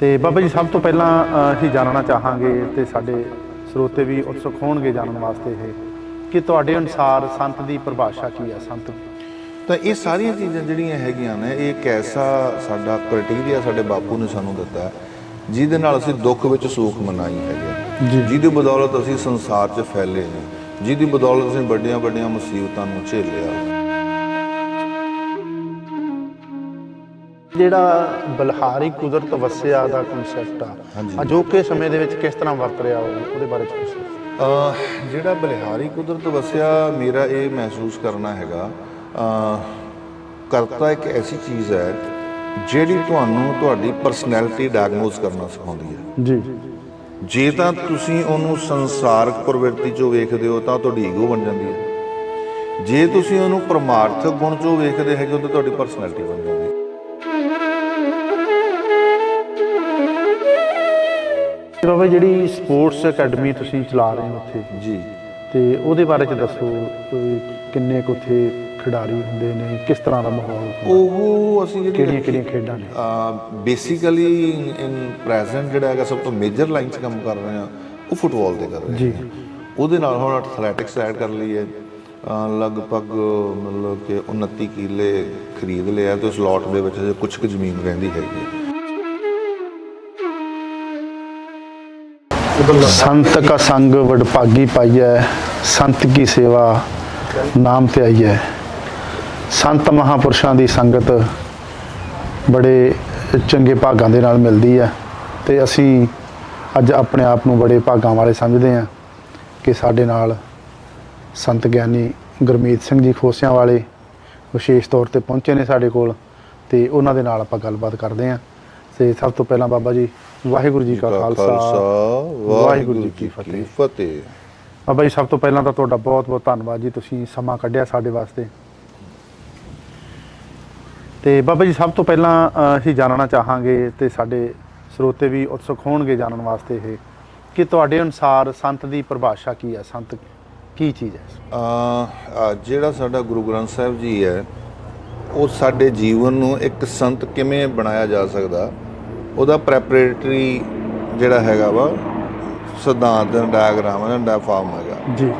ਤੇ ਬਾਬਾ ਜੀ ਸਭ ਤੋਂ ਪਹਿਲਾਂ ਅਸੀਂ ਜਾਣਨਾ ਚਾਹਾਂਗੇ ਤੇ ਸਾਡੇ ਸਰੋਤੇ ਵੀ ਉਤਸੁਕ ਹੋਣਗੇ ਜਾਣਨ ਵਾਸਤੇ ਇਹ ਕਿ ਤੁਹਾਡੇ ਅਨੁਸਾਰ ਸੰਤ ਦੀ ਪਰਿਭਾਸ਼ਾ ਕੀ ਹੈ ਸੰਤ? ਤਾਂ ਇਹ ਸਾਰੀਆਂ ਚੀਜ਼ਾਂ ਜਿਹੜੀਆਂ ਹੈਗੀਆਂ ਨੇ ਇਹ ਇੱਕ ਐਸਾ ਸਾਡਾ ਕ੍ਰਾਈਟੇਰੀਆ ਸਾਡੇ ਬਾਪੂ ਨੇ ਸਾਨੂੰ ਦਿੱਤਾ ਜਿਹਦੇ ਨਾਲ ਅਸੀਂ ਦੁੱਖ ਵਿੱਚ ਸੁੱਖ ਮਨਾਈ ਹੈਗੇ। ਜਿਹਦੀ ਬਦੌਲਤ ਅਸੀਂ ਸੰਸਾਰ 'ਚ ਫੈਲੇ ਨੇ ਜਿਹਦੀ ਬਦੌਲਤ ਅਸੀਂ ਵੱਡੀਆਂ ਵੱਡੀਆਂ ਮੁਸੀਬਤਾਂ ਨੂੰ ਝੇਲਿਆ। ਜਿਹੜਾ ਬਲਹਾਰੀ ਕੁਦਰਤ ਵਸਿਆ ਦਾ ਕਨਸੈਪਟ ਆ। ਅਜੋਕੇ ਸਮੇਂ ਦੇ ਵਿੱਚ ਕਿਸ ਤਰ੍ਹਾਂ ਵਰਤ ਰਿਹਾ ਉਹ- ਉਹਦੇ ਬਾਰੇ ਅਹ ਜਿਹੜਾ ਬਲਿਹਾਰੀ ਕੁਦਰਤ ਵਸਿਆ ਮੇਰਾ ਇਹ ਮਹਿਸੂਸ ਕਰਨਾ ਹੈਗਾ ਕਰਤਾ ਇੱਕ ਐਸੀ ਚੀਜ਼ ਹੈ ਜਿਹੜੀ ਤੁਹਾਨੂੰ ਤੁਹਾਡੀ ਪਰਸਨੈਲਿਟੀ ਡਾਇਗਨੋਸ ਕਰਨਾ ਸਿਖਾਉਂਦੀ ਹੈ। ਜੀ। ਜੇ ਤਾਂ ਤੁਸੀਂ ਉਹਨੂੰ ਸੰਸਾਰਕ ਪ੍ਰਵਿਰਤੀ ਚੋਂ ਵੇਖਦੇ ਹੋ ਤਾਂ ਤੁਹਾਡੀ ਈਗੋ ਬਣ ਜਾਂਦੀ ਹੈ। ਜੇ ਤੁਸੀਂ ਉਹਨੂੰ ਪਰਮਾਰਥਕ ਗੁਣ ਚੋਂ ਵੇਖਦੇ ਹੈਗੇ ਹੋ ਤਾਂ ਤੁਹਾਡੀ ਪਰਸਨੈਲਿਟੀ ਬਣ ਜਾਂਦੀ ਹੈ। ਬਾਬਾ ਜਿਹੜੀ ਸਪੋਰਟਸ ਅਕੈਡਮੀ ਤੁਸੀਂ ਚਲਾ ਰਹੇ ਹੋ ਉੱਥੇ ਜੀ। ਤੇ ਉਹਦੇ ਬਾਰੇ ਚ ਦੱਸੋ ਵੀ ਕਿੰਨੇ ਕੁ ਉੱਥੇ ਖਿਡਾਰੀ ਹੁੰਦੇ ਨੇ ਕਿਸ ਤਰ੍ਹਾਂ ਦਾ ਮਾਹੌਲ? ਉਹ ਅਸੀਂ ਕਿਹੜੀਆਂ ਜਿਹੜੀ ਕਿਹੜੀਆਂ ਖੇਡਾਂ ਨੇ? ਬੇਸਿਕਲੀ ਇਨ ਪ੍ਰੈਜ਼ੈਂਟ ਜਿਹੜਾ ਹੈਗਾ ਸਭ ਤੋਂ ਮੇਜਰ ਲਾਈਨ 'ਚ ਕੰਮ ਕਰ ਰਹੇ ਆ ਉਹ ਫੁੱਟਬਾਲ ਤੇ ਕਰ ਰਹੇ ਆ ਜੀ ਉਹਦੇ ਨਾਲ ਹੁਣ ਐਥਲੈਟਿਕਸ ਐਡ ਕਰ ਲਈ ਹੈ। ਲਗਭਗ ਮਤਲਬ ਕਿ 29 ਕਿੱਲੇ ਖਰੀਦ ਲਿਆ ਤੇ ਉਸ ਲੋਟ ਦੇ ਵਿੱਚ ਕੁਝ ਕੁ ਜ਼ਮੀਨ ਰਹਿੰਦੀ ਹੈਗੀ ਸੰਤ ਕਾ ਸੰਗ ਵਡਭਾਗੀ ਪਾਈਐ, ਸੰਤ ਕੀ ਸੇਵਾ ਨਾਮ ਤੇ ਆਈਐ। ਸੰਤ ਮਹਾਪੁਰਸ਼ਾਂ ਦੀ ਸੰਗਤ ਬੜੇ ਚੰਗੇ ਭਾਗਾਂ ਦੇ ਨਾਲ ਮਿਲਦੀ ਹੈ ਤੇ ਅਸੀਂ ਅੱਜ ਆਪਣੇ ਆਪ ਨੂੰ ਬੜੇ ਭਾਗਾਂ ਵਾਲੇ ਸਮਝਦੇ ਹਾਂ ਕਿ ਸਾਡੇ ਨਾਲ ਸੰਤ ਗਿਆਨੀ ਗੁਰਮੀਤ ਸਿੰਘ ਜੀ ਖੋਸਿਆਂ ਵਾਲੇ ਵਿਸ਼ੇਸ਼ ਤੌਰ ਤੇ ਪਹੁੰਚੇ ਨੇ ਸਾਡੇ ਕੋਲ ਤੇ ਉਹਨਾਂ ਦੇ ਨਾਲ ਆਪਾਂ ਗੱਲਬਾਤ ਕਰਦੇ ਹਾਂ ਤੇ ਸਭ ਤੋਂ ਪਹਿਲਾਂ ਬਾਬਾ ਜੀ ਵਾਹਿਗੁਰੂ ਜੀ ਕਾ ਖਾਲਸਾ ਵਾਹਿਗੁਰੂ ਜੀ ਕੀ ਫਤਿਹ। ਬਾਬਾ ਜੀ ਸਭ ਤੋਂ ਪਹਿਲਾਂ ਤਾਂ ਤੁਹਾਡਾ ਬਹੁਤ ਬਹੁਤ ਧੰਨਵਾਦ ਜੀ ਤੁਸੀਂ ਸਮਾਂ ਕੱਢਿਆ ਸਾਡੇ ਵਾਸਤੇ। ਤੇ ਬਾਬਾ ਜੀ ਸਭ ਤੋਂ ਪਹਿਲਾਂ ਅਸੀਂ ਜਾਣਨਾ ਚਾਹਾਂਗੇ ਤੇ ਸਾਡੇ ਸਰੋਤੇ ਵੀ ਉਤਸੁਕ ਹੋਣਗੇ ਜਾਣਨ ਵਾਸਤੇ ਇਹ ਕਿ ਤੁਹਾਡੇ ਅਨੁਸਾਰ ਸੰਤ ਦੀ ਪਰਿਭਾਸ਼ਾ ਕੀ ਹੈ? ਸੰਤ ਕੀ ਚੀਜ਼ ਹੈ? ਅਹ ਜਿਹੜਾ ਸਾਡਾ ਗੁਰੂ ਗ੍ਰੰਥ ਸਾਹਿਬ ਜੀ ਹੈ ਉਹ ਸਾਡੇ ਜੀਵਨ ਨੂੰ ਇੱਕ ਸੰਤ ਕਿਵੇਂ ਬਣਾਇਆ ਜਾ ਸਕਦਾ? ਉਹਦਾ ਪ੍ਰੈਪਰੇਟਰੀ ਜਿਹੜਾ ਹੈਗਾ ਵਾ ਸਿਧਾਂਤ ਦਾ ਡਾਇਗਰਾਮ ਦਾ ਡਾਇਫਾਰਮ ਹੈਗਾ। ਜੀ।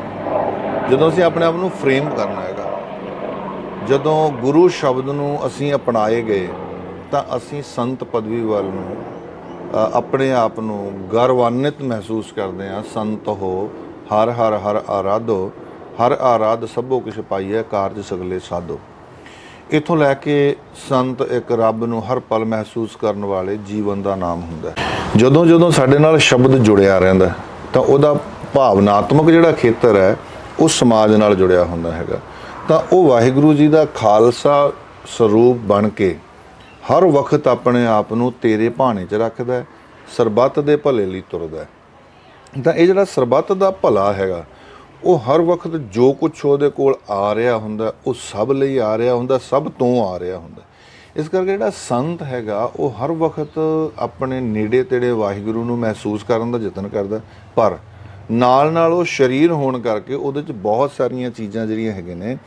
ਜਦੋਂ ਅਸੀਂ ਆਪਣੇ ਆਪ ਨੂੰ ਫਰੇਮ ਕਰਨਾ ਹੈਗਾ ਜਦੋਂ ਗੁਰੂ ਸ਼ਬਦ ਨੂੰ ਅਸੀਂ ਅਪਣਾਏ ਗਏ ਤਾਂ ਅਸੀਂ ਸੰਤ ਪਦਵੀ ਵੱਲ ਨੂੰ ਆਪਣੇ ਆਪ ਨੂੰ ਗਰਵਾਨਿਤ ਮਹਿਸੂਸ ਕਰਦੇ ਹਾਂ। ਸੰਤ ਹੋ ਹਰ ਹਰ ਹਰ ਆਰਾਧੋ ਹਰ ਆਰਾਧ ਸਭੋ ਕਿਛ ਪਾਈਐ ਕਾਰਜ ਸਗਲੇ ਸਾਧੋ। ਇਥੋਂ ਲੈ ਕੇ ਸੰਤ ਇੱਕ ਰੱਬ ਨੂੰ ਹਰ ਪਲ ਮਹਿਸੂਸ ਕਰਨ ਵਾਲੇ ਜੀਵਨ ਦਾ ਨਾਮ ਹੁੰਦਾ ਜਦੋਂ ਜਦੋਂ ਸਾਡੇ ਨਾਲ ਸ਼ਬਦ ਜੁੜਿਆ ਰਹਿੰਦਾ ਤਾਂ ਉਹਦਾ ਭਾਵਨਾਤਮਕ ਜਿਹੜਾ ਖੇਤਰ ਹੈ, ਉਹ ਸਮਾਜ ਨਾਲ ਜੁੜਿਆ ਹੁੰਦਾ ਹੈਗਾ। ਤਾਂ ਉਹ ਵਾਹਿਗੁਰੂ ਜੀ ਦਾ ਖਾਲਸਾ ਸਰੂਪ ਬਣ ਕੇ ਹਰ ਵਕਤ ਆਪਣੇ ਆਪ ਨੂੰ ਤੇਰੇ ਭਾਣੇ 'ਚ ਰੱਖਦਾ ਸਰਬੱਤ ਦੇ ਭਲੇ ਲਈ ਤੁਰਦਾ ਤਾਂ ਇਹ ਜਿਹੜਾ ਸਰਬੱਤ ਦਾ ਭਲਾ ਹੈਗਾ ਉਹ ਹਰ ਵਕਤ ਜੋ ਕੁਝ ਉਹਦੇ ਕੋਲ ਆ ਰਿਹਾ ਹੁੰਦਾ, ਉਹ ਸਭ ਲਈ ਆ ਰਿਹਾ ਹੁੰਦਾ, ਸਭ ਤੋਂ ਆ ਰਿਹਾ ਹੁੰਦਾ। ਇਸ ਕਰਕੇ ਜਿਹੜਾ ਸੰਤ ਹੈਗਾ, ਉਹ ਹਰ ਵਕਤ ਆਪਣੇ ਨੇੜੇ ਤੇੜੇ ਵਾਹਿਗੁਰੂ ਨੂੰ ਮਹਿਸੂਸ ਕਰਨ ਦਾ ਯਤਨ ਕਰਦਾ। ਪਰ ਨਾਲ ਨਾਲ ਉਹ ਸਰੀਰ ਹੋਣ ਕਰਕੇ ਉਹਦੇ 'ਚ ਬਹੁਤ ਸਾਰੀਆਂ ਚੀਜ਼ਾਂ ਜਿਹੜੀਆਂ ਹੈਗੇ ਨੇ,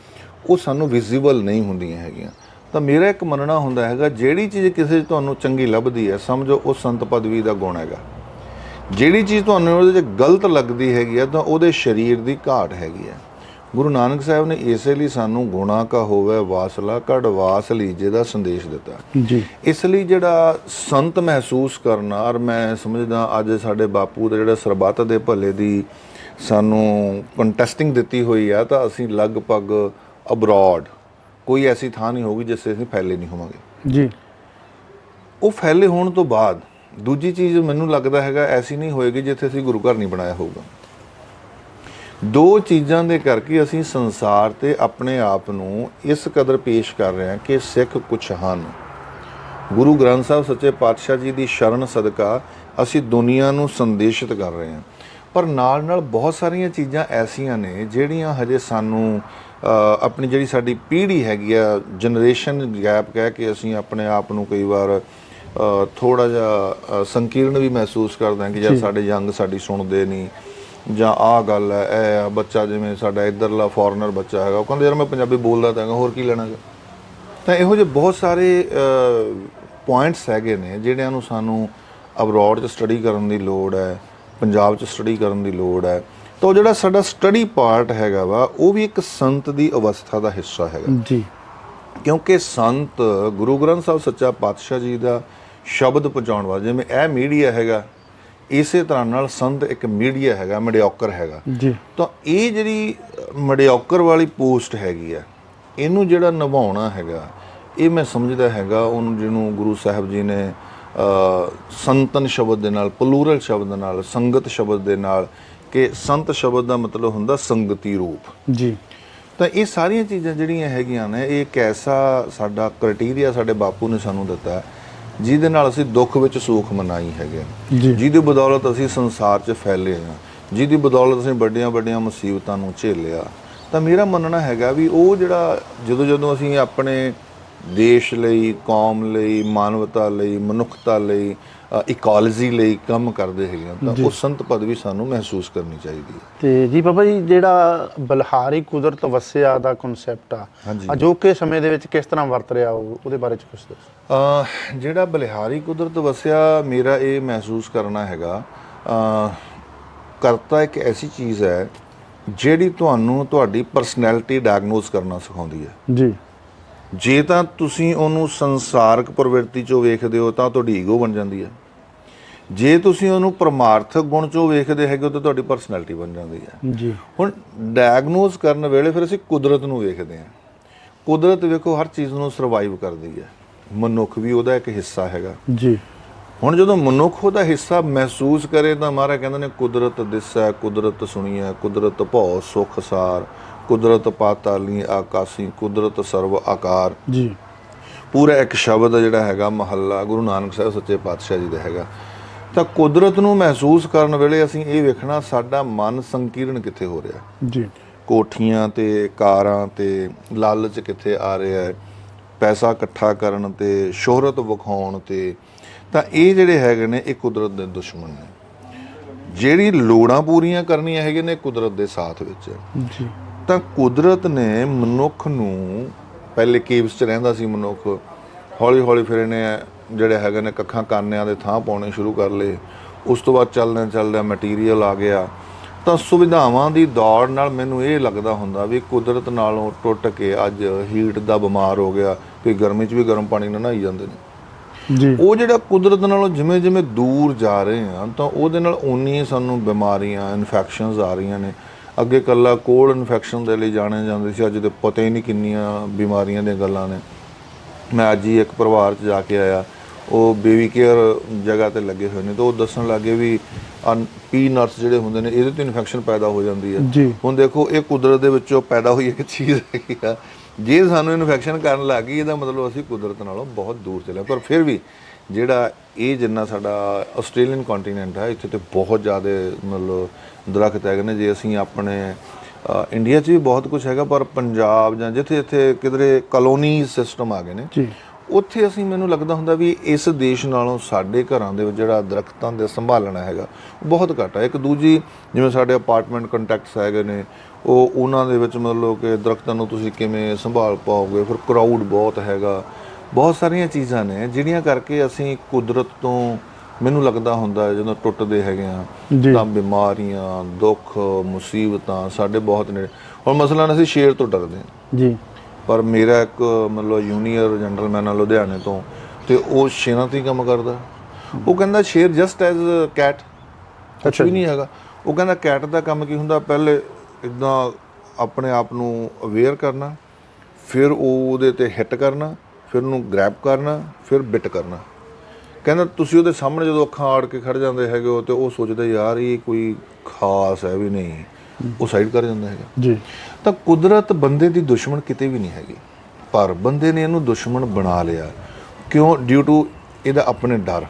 ਉਹ ਸਾਨੂੰ ਵਿਜ਼ੀਬਲ ਨਹੀਂ ਹੁੰਦੀਆਂ ਹੈਗੀਆਂ। ਤਾਂ ਮੇਰਾ ਇੱਕ ਮੰਨਣਾ ਹੁੰਦਾ ਹੈਗਾ, ਜਿਹੜੀ ਚੀਜ਼ ਕਿਸੇ ਤੁਹਾਨੂੰ ਚੰਗੀ ਲੱਭਦੀ ਹੈ, ਸਮਝੋ ਉਹ ਸੰਤ ਪਦਵੀ ਦਾ ਗੁਣ ਹੈਗਾ। ਜਿਹੜੀ ਚੀਜ਼ ਤੁਹਾਨੂੰ ਉਹਦੇ 'ਚ ਗਲਤ ਲੱਗਦੀ ਹੈਗੀ ਆ ਤਾਂ ਉਹਦੇ ਸਰੀਰ ਦੀ ਘਾਟ ਹੈਗੀ ਆ। ਗੁਰੂ ਨਾਨਕ ਸਾਹਿਬ ਨੇ ਇਸੇ ਲਈ ਸਾਨੂੰ ਗੁਣਾ ਕਾ ਹੋਵੇ ਵਾਸਲਾ ਕੜ ਵਾਸ ਲੀਜੇ ਦਾ ਸੰਦੇਸ਼ ਦਿੱਤਾ। ਜੀ। ਇਸ ਲਈ ਜਿਹੜਾ ਸੰਤ ਮਹਿਸੂਸ ਕਰਨਾ ਔਰ ਮੈਂ ਸਮਝਦਾ ਅੱਜ ਸਾਡੇ ਬਾਪੂ ਦਾ ਜਿਹੜਾ ਸਰਬੱਤ ਦੇ ਭਲੇ ਦੀ ਸਾਨੂੰ ਕੰਟੈਸਟਿੰਗ ਦਿੱਤੀ ਹੋਈ ਆ ਤਾਂ ਅਸੀਂ ਲਗਭਗ ਅਬਰੋਡ ਕੋਈ ਐਸੀ ਥਾਂ ਨਹੀਂ ਹੋਗੀ ਜਿੱਥੇ ਅਸੀਂ ਫੈਲੇ ਨਹੀਂ ਹੋਵਾਂਗੇ। ਜੀ। ਉਹ ਫੈਲੇ ਹੋਣ ਤੋਂ ਬਾਅਦ ਦੂਜੀ ਚੀਜ਼ ਮੈਨੂੰ ਲੱਗਦਾ ਹੈਗਾ ਐਸੀ ਨਹੀਂ ਹੋਏਗੀ ਜਿੱਥੇ ਅਸੀਂ ਗੁਰੂ ਘਰ ਨਹੀਂ ਬਣਾਇਆ ਹੋਊਗਾ। ਦੋ ਚੀਜ਼ਾਂ ਦੇ ਕਰਕੇ ਅਸੀਂ ਸੰਸਾਰ ਤੇ ਆਪਣੇ ਆਪ ਨੂੰ ਇਸ ਕਦਰ ਪੇਸ਼ ਕਰ ਰਹੇ ਹਾਂ ਕਿ ਸਿੱਖ ਕੁਛ ਹਨ। ਗੁਰੂ ਗ੍ਰੰਥ ਸਾਹਿਬ ਸੱਚੇ ਪਾਤਸ਼ਾਹ ਜੀ ਦੀ ਸ਼ਰਨ ਸਦਕਾ ਅਸੀਂ ਦੁਨੀਆ ਨੂੰ ਸੰਦੇਸ਼ਿਤ ਕਰ ਰਹੇ ਹਾਂ। ਪਰ ਨਾਲ ਨਾਲ ਬਹੁਤ ਸਾਰੀਆਂ ਚੀਜ਼ਾਂ ਐਸੀਆਂ ਨੇ ਜਿਹੜੀਆਂ ਹਜੇ ਸਾਨੂੰ ਆਪਣੀ ਜਿਹੜੀ ਸਾਡੀ ਪੀੜ੍ਹੀ ਹੈਗੀ ਆ ਜਨਰੇਸ਼ਨ ਗੈਪ ਕਹਿ ਕੇ ਅਸੀਂ ਆਪਣੇ ਆਪ ਨੂੰ ਕਈ ਵਾਰ ਥੋੜਾ ਜਿਹਾ ਸੰਕੀਰਣ ਵੀ ਮਹਿਸੂਸ ਕਰਦੇ ਕਿ ਯਾਰ ਸਾਡੇ ਯੰਗ ਸਾਡੀ ਸੁਣਦੇ ਨਹੀਂ ਜਾਂ ਆਹ ਗੱਲ ਹੈ ਇਹ ਬੱਚਾ ਜਿਵੇਂ ਸਾਡਾ ਇਧਰਲਾ ਫੋਰਨਰ ਬੱਚਾ ਹੈਗਾ ਉਹ ਕਹਿੰਦਾ ਯਾਰ ਮੈਂ ਪੰਜਾਬੀ ਬੋਲਦਾ ਤਾਂ ਹੋਰ ਕੀ ਲੈਣਾ ਤਾਂ ਇਹੋ ਜਿਹੇ ਬਹੁਤ ਸਾਰੇ ਪੁਆਇੰਟਸ ਹੈਗੇ ਨੇ ਜਿਹੜਿਆਂ ਨੂੰ ਸਾਨੂੰ ਅਬਰੋਡ 'ਚ ਸਟੱਡੀ ਕਰਨ ਦੀ ਲੋੜ ਹੈ ਪੰਜਾਬ 'ਚ ਸਟੱਡੀ ਕਰਨ ਦੀ ਲੋੜ ਹੈ। ਤਾਂ ਉਹ ਜਿਹੜਾ ਸਾਡਾ ਸਟੱਡੀ ਪਾਰਟ ਹੈਗਾ ਵਾ ਉਹ ਵੀ ਇੱਕ ਸੰਤ ਦੀ ਅਵਸਥਾ ਦਾ ਹਿੱਸਾ ਹੈਗਾ। ਜੀ। ਕਿਉਂਕਿ ਸੰਤ ਗੁਰੂ ਗ੍ਰੰਥ ਸਾਹਿਬ ਸੱਚਾ ਪਾਤਸ਼ਾਹ ਜੀ ਦਾ ਸ਼ਬਦ ਪਹੁੰਚਾਉਣ ਵਾਲਾ ਜਿਵੇਂ ਇਹ ਮੀਡੀਆ ਹੈਗਾ ਇਸੇ ਤਰ੍ਹਾਂ ਨਾਲ ਸੰਤ ਇੱਕ ਮੀਡੀਆ ਹੈਗਾ ਮੀਡੀਓਕਰ ਹੈਗਾ। ਜੀ। ਤਾਂ ਇਹ ਜਿਹੜੀ ਮੀਡੀਓਕਰ ਵਾਲੀ ਪੋਸਟ ਹੈਗੀ ਆ ਇਹਨੂੰ ਜਿਹੜਾ ਨਿਭਾਉਣਾ ਹੈਗਾ ਇਹ ਮੈਂ ਸਮਝਦਾ ਹੈਗਾ ਉਹਨੂੰ ਜਿਹਨੂੰ ਗੁਰੂ ਸਾਹਿਬ ਜੀ ਨੇ ਸੰਤਨ ਸ਼ਬਦ ਦੇ ਨਾਲ ਪਲੂਰਲ ਸ਼ਬਦ ਦੇ ਨਾਲ ਸੰਗਤ ਸ਼ਬਦ ਦੇ ਨਾਲ ਕਿ ਸੰਤ ਸ਼ਬਦ ਦਾ ਮਤਲਬ ਹੁੰਦਾ ਸੰਗਤੀ ਰੂਪ। ਜੀ। ਤਾਂ ਇਹ ਸਾਰੀਆਂ ਚੀਜ਼ਾਂ ਜਿਹੜੀਆਂ ਹੈਗੀਆਂ ਨੇ ਇਹ ਇੱਕ ਐਸਾ ਸਾਡਾ ਕ੍ਰਾਈਟੇਰੀਆ ਸਾਡੇ ਬਾਪੂ ਨੇ ਸਾਨੂੰ ਦਿੱਤਾ। ਹੈ, ਜਿਹਦੇ ਨਾਲ ਅਸੀਂ ਦੁੱਖ ਵਿੱਚ ਸੁੱਖ ਮਨਾਈ ਹੈਗੇ। ਜਿਹਦੀ ਬਦੌਲਤ ਅਸੀਂ ਸੰਸਾਰ 'ਚ ਫੈਲੇ ਹਾਂ। ਜਿਹਦੀ ਬਦੌਲਤ ਅਸੀਂ ਵੱਡੀਆਂ ਵੱਡੀਆਂ ਮੁਸੀਬਤਾਂ ਨੂੰ ਝੇਲਿਆ। ਤਾਂ ਮੇਰਾ ਮੰਨਣਾ ਹੈਗਾ ਵੀ ਉਹ ਜਿਹੜਾ ਜਦੋਂ ਜਦੋਂ ਅਸੀਂ ਆਪਣੇ ਦੇਸ਼ ਲਈ ਕੌਮ ਲਈ ਮਾਨਵਤਾ ਲਈ ਮਨੁੱਖਤਾ ਲਈ ਇਕੋਲੋਜੀ ਲਈ ਕੰਮ ਕਰਦੇ ਹੈਗੇ ਹਾਂ, ਤਾਂ ਉਹ ਸੰਤ ਪਦਵੀ ਸਾਨੂੰ ਮਹਿਸੂਸ ਕਰਨੀ ਚਾਹੀਦੀ ਹੈ। ਤੇ ਜੀ ਬਾਬਾ ਜੀ ਜਿਹੜਾ ਬਲਹਾਰੀ ਕੁਦਰਤ ਵਸਿਆ ਦਾ ਕਨਸੈਪਟ ਆ। ਅਜੋਕੇ ਸਮੇਂ ਦੇ ਵਿੱਚ ਕਿਸ ਤਰ੍ਹਾਂ ਵਰਤ ਰਿਹਾ ਉਹ ਉਹਦੇ ਬਾਰੇ ਚ ਕੁਝ ਦੱਸੋ। ਜਿਹੜਾ ਬਲਿਹਾਰੀ ਕੁਦਰਤ ਵਸਿਆ ਮੇਰਾ ਇਹ ਮਹਿਸੂਸ ਕਰਨਾ ਹੈਗਾ ਕਰਤਾ ਇੱਕ ਐਸੀ ਚੀਜ਼ ਹੈ ਜਿਹੜੀ ਤੁਹਾਨੂੰ ਤੁਹਾਡੀ ਪਰਸਨੈਲਿਟੀ ਡਾਇਗਨੋਸ ਕਰਨਾ ਸਿਖਾਉਂਦੀ ਹੈ। ਜੀ। ਜੇ ਤਾਂ ਤੁਸੀਂ ਉਹਨੂੰ ਸੰਸਾਰਕ ਪ੍ਰਵਿਰਤੀ ਚੋਂ ਵੇਖਦੇ ਹੋ ਤਾਂ ਤੁਹਾਡੀ ਈਗੋ ਬਣ ਜਾਂਦੀ ਹੈ। ਜੇ ਤੁਸੀਂ ਉਹਨੂੰ ਪਰਮਾਰਥਕ ਗੁਣ ਚੋਂ ਵੇਖਦੇ ਹੈਗੇ ਤਾਂ ਤੁਹਾਡੀ ਪਰਸਨੈਲਿਟੀ ਬਣ ਜਾਂਦੀ ਹੈ। ਜੀ। ਹੁਣ ਡਾਇਗਨੋਸ ਕਰਨ ਵੇਲੇ ਫਿਰ ਅਸੀਂ ਕੁਦਰਤ ਨੂੰ ਵੇਖਦੇ ਹਾਂ। ਕੁਦਰਤ ਵੇਖੋ ਹਰ ਚੀਜ਼ ਨੂੰ ਸਰਵਾਈਵ ਕਰਦੀ ਹੈ। ਮਨੁੱਖ ਵੀ ਉਹਦਾ ਇੱਕ ਹਿੱਸਾ ਹੈਗਾ। ਜੀ। ਹੁਣ ਜਦੋਂ ਮਨੁੱਖ ਉਹਦਾ ਹਿੱਸਾ ਮਹਿਸੂਸ ਕਰੇ ਤਾਂ ਮਹਾਰਾਜ ਕਹਿੰਦੇ ਨੇ ਕੁਦਰਤ ਦਿਸੈ ਕੁਦਰਤ ਸੁਣੀਐ ਕੁਦਰਤ ਭਉ ਸੁਖ ਸਾਰ। ਕੁਦਰਤ ਪਾਤਾਲੀ ਆਕਾਸੀ ਕੁਦਰਤ ਸਰਵ ਆਕਾਰ। ਜੀ। ਪੂਰਾ ਇੱਕ ਸ਼ਬਦ ਜਿਹੜਾ ਹੈਗਾ ਮਹੱਲਾ ਗੁਰੂ ਨਾਨਕ ਸਾਹਿਬ ਸੱਚੇ ਪਾਤਸ਼ਾਹ ਜੀ ਦਾ ਹੈਗਾ। ਤਾਂ ਕੁਦਰਤ ਨੂੰ ਮਹਿਸੂਸ ਕਰਨ ਵੇਲੇ ਅਸੀਂ ਇਹ ਵੇਖਣਾ ਸਾਡਾ ਮਨ ਸੰਕੀਰਣ ਕਿੱਥੇ ਹੋ ਰਿਹਾ? ਜੀ। ਕੋਠੀਆਂ ਤੇ ਕਾਰਾਂ ਤੇ ਲਾਲਚ ਕਿੱਥੇ ਆ ਰਿਹਾ ਹੈ? ਪੈਸਾ ਇਕੱਠਾ ਕਰਨ ਤੇ ਸ਼ੋਹਰਤ ਵਿਖਾਉਣ ਤੇ। ਤਾਂ ਇਹ ਜਿਹੜੇ ਹੈਗੇ ਨੇ ਇਹ ਕੁਦਰਤ ਦੇ ਦੁਸ਼ਮਣ ਨੇ। ਜਿਹੜੀ ਲੋੜਾਂ ਪੂਰੀਆਂ ਕਰਨੀਆਂ ਹੈਗੇ ਨੇ ਕੁਦਰਤ ਦੇ ਸਾਥ ਵਿੱਚ। ਜੀ। ਤਾਂ ਕੁਦਰਤ ਨੇ ਮਨੁੱਖ ਨੂੰ ਪਹਿਲੇ ਕੇਵਸ 'ਚ ਰਹਿੰਦਾ ਸੀ ਮਨੁੱਖ ਹੌਲੀ ਹੌਲੀ ਫਿਰ ਇਹਨੇ ਜਿਹੜੇ ਹੈਗੇ ਨੇ ਕੱਖਾਂ ਕਾਨਿਆਂ ਦੇ ਥਾਂ ਪਾਉਣੇ ਸ਼ੁਰੂ ਕਰ ਲਏ। ਉਸ ਤੋਂ ਬਾਅਦ ਚੱਲਦਿਆਂ ਚੱਲਦਿਆਂ ਮਟੀਰੀਅਲ ਆ ਗਿਆ। ਤਾਂ ਸੁਵਿਧਾਵਾਂ ਦੀ ਦੌੜ ਨਾਲ ਮੈਨੂੰ ਇਹ ਲੱਗਦਾ ਹੁੰਦਾ ਵੀ ਕੁਦਰਤ ਨਾਲੋਂ ਟੁੱਟ ਕੇ ਅੱਜ ਹੀਟ ਦਾ ਬਿਮਾਰ ਹੋ ਗਿਆ ਕਿ ਗਰਮੀ 'ਚ ਵੀ ਗਰਮ ਪਾਣੀ ਨਾਲ ਨਹਾਈ ਜਾਂਦੇ ਨੇ। ਜੀ। ਉਹ ਜਿਹੜਾ ਕੁਦਰਤ ਨਾਲੋਂ ਜਿਵੇਂ ਜਿਵੇਂ ਦੂਰ ਜਾ ਰਹੇ ਆ ਤਾਂ ਉਹਦੇ ਨਾਲ ਉਨੀ ਹੀ ਸਾਨੂੰ ਬਿਮਾਰੀਆਂ ਇਨਫੈਕਸ਼ਨਸ ਆ ਰਹੀਆਂ ਨੇ। ਅੱਗੇ ਕੱਲਾ ਕੋਲਡ ਇਨਫੈਕਸ਼ਨ ਦੇ ਲਈ ਜਾਣੇ ਜਾਂਦੇ ਸੀ ਅੱਜ ਤੇ ਪਤਾ ਹੀ ਨਹੀਂ ਕਿੰਨੀਆਂ ਬਿਮਾਰੀਆਂ ਦੀਆਂ ਗੱਲਾਂ ਨੇ। ਮੈਂ ਅੱਜ ਹੀ ਇੱਕ ਪਰਿਵਾਰ 'ਚ ਜਾ ਕੇ ਆਇਆ ਉਹ ਬੇਬੀ ਕੇਅਰ ਜਗ੍ਹਾ ਤੇ ਲੱਗੇ ਹੋਏ ਨੇ ਤਾਂ ਉਹ ਦੱਸਣ ਲੱਗੇ ਵੀ ਪੀ ਨਟਸ ਜਿਹੜੇ ਹੁੰਦੇ ਨੇ ਇਹਦੇ ਤੋਂ ਇਨਫੈਕਸ਼ਨ ਪੈਦਾ ਹੋ ਜਾਂਦੀ ਹੈ। ਹੁਣ ਦੇਖੋ ਇਹ ਕੁਦਰਤ ਦੇ ਵਿੱਚੋਂ ਪੈਦਾ ਹੋਈ ਇੱਕ ਚੀਜ਼ ਹੈਗੀ ਆ। ਜੇ ਸਾਨੂੰ ਇਨਫੈਕਸ਼ਨ ਕਰਨ ਲੱਗ ਗਈ ਇਹਦਾ ਮਤਲਬ ਅਸੀਂ ਕੁਦਰਤ ਨਾਲੋਂ ਬਹੁਤ ਦੂਰ ਚਲੇ ਪਰ ਫਿਰ ਵੀ ਜਿਹੜਾ ਇਹ ਜਿੰਨਾ ਸਾਡਾ ਆਸਟ੍ਰੇਲੀਅਨ ਕੰਟੀਨੈਂਟ ਹੈ ਇੱਥੇ ਤੇ ਬਹੁਤ ਜ਼ਿਆਦਾ ਮਤਲਬ ਦਰਖਤ ਹੈਗੇ ਨੇ। ਜੇ ਅਸੀਂ ਆਪਣੇ ਇੰਡੀਆ 'ਚ ਵੀ ਬਹੁਤ ਕੁਝ ਹੈਗਾ ਪਰ ਪੰਜਾਬ ਜਾਂ ਜਿੱਥੇ ਜਿੱਥੇ ਕਿਧਰੇ ਕਲੋਨੀ ਸਿਸਟਮ ਆ ਗਏ ਨੇ ਜੀ। ਉੱਥੇ ਅਸੀਂ ਮੈਨੂੰ ਲੱਗਦਾ ਹੁੰਦਾ ਵੀ ਇਸ ਦੇਸ਼ ਨਾਲੋਂ ਸਾਡੇ ਘਰਾਂ ਦੇ ਵਿੱਚ ਜਿਹੜਾ ਦਰਖਤਾਂ ਦੇ ਸੰਭਾਲਣਾ ਹੈਗਾ ਉਹ ਬਹੁਤ ਘੱਟ ਹੈ ਇੱਕ ਦੂਜੀ ਜਿਵੇਂ ਸਾਡੇ ਅਪਾਰਟਮੈਂਟ ਕੰਟੈਕਟਸ ਹੈਗੇ ਨੇ ਉਹ ਉਹਨਾਂ ਦੇ ਵਿੱਚ ਮਤਲਬ ਕਿ ਦਰਖਤਾਂ ਨੂੰ ਤੁਸੀਂ ਕਿਵੇਂ ਸੰਭਾਲ ਪਾਓਗੇ? ਫਿਰ ਕਰਾਊਡ ਬਹੁਤ ਹੈਗਾ। ਬਹੁਤ ਸਾਰੀਆਂ ਚੀਜ਼ਾਂ ਨੇ ਜਿਹੜੀਆਂ ਕਰਕੇ ਅਸੀਂ ਕੁਦਰਤ ਤੋਂ ਮੈਨੂੰ ਲੱਗਦਾ ਹੁੰਦਾ ਜਦੋਂ ਟੁੱਟਦੇ ਹੈਗੇ ਆ। ਤਾਂ ਬਿਮਾਰੀਆਂ ਦੁੱਖ ਮੁਸੀਬਤਾਂ ਸਾਡੇ ਬਹੁਤ ਨੇ ਹੁਣ ਮਸਲਨ ਅਸੀਂ ਸ਼ੇਰ ਤੋਂ ਡਰਦੇ ਹਾਂ। ਜੀ। ਪਰ ਮੇਰਾ ਇੱਕ ਮਤਲਬ ਜੂਨੀਅਰ ਜਨਰਲਮੈਨ ਆ ਲੁਧਿਆਣੇ ਤੋਂ ਤੇ ਉਹ ਸ਼ੇਰਾਂ ਤੇ ਕੰਮ ਕਰਦਾ। ਉਹ ਕਹਿੰਦਾ ਸ਼ੇਰ ਜਸਟ ਐਜ਼ ਕੈਟ ਵੀ ਨਹੀਂ ਹੈਗਾ। ਉਹ ਕਹਿੰਦਾ ਕੈਟ ਦਾ ਕੰਮ ਕੀ ਹੁੰਦਾ? ਪਹਿਲੇ ਇਦਾਂ ਆਪਣੇ ਆਪ ਨੂੰ ਅਵੇਅਰ ਕਰਨਾ ਫਿਰ ਉਹ ਉਹਦੇ ਤੇ ਹਿੱਟ ਕਰਨਾ ਫਿਰ ਉਹਨੂੰ ਗ੍ਰੈਬ ਕਰਨਾ ਫਿਰ ਬਿਟ ਕਰਨਾ। ਕਹਿੰਦਾ ਤੁਸੀਂ ਉਹਦੇ ਸਾਹਮਣੇ ਜਦੋਂ ਅੱਖਾਂ ਆੜ ਕੇ ਖੜ ਜਾਂਦੇ ਹੈਗੇ ਹੋ ਤੇ ਉਹ ਸੋਚਦਾ ਯਾਰ ਇਹ ਕੋਈ ਖਾਸ ਹੈ ਵੀ ਨਹੀਂ। ਉਹ ਸਾਈਡ ਕਰ ਜਾਂਦਾ ਹੈਗਾ। ਜੀ। ਤਾਂ ਕੁਦਰਤ ਬੰਦੇ ਦੀ ਦੁਸ਼ਮਣ ਕਿਤੇ ਵੀ ਨਹੀਂ ਹੈਗੀ। ਪਰ ਬੰਦੇ ਨੇ ਇਹਨੂੰ ਦੁਸ਼ਮਣ ਬਣਾ ਲਿਆ। ਕਿਉਂ? ਡਿਊ ਟੂ ਇਹਦਾ ਆਪਣੇ ਡਰ।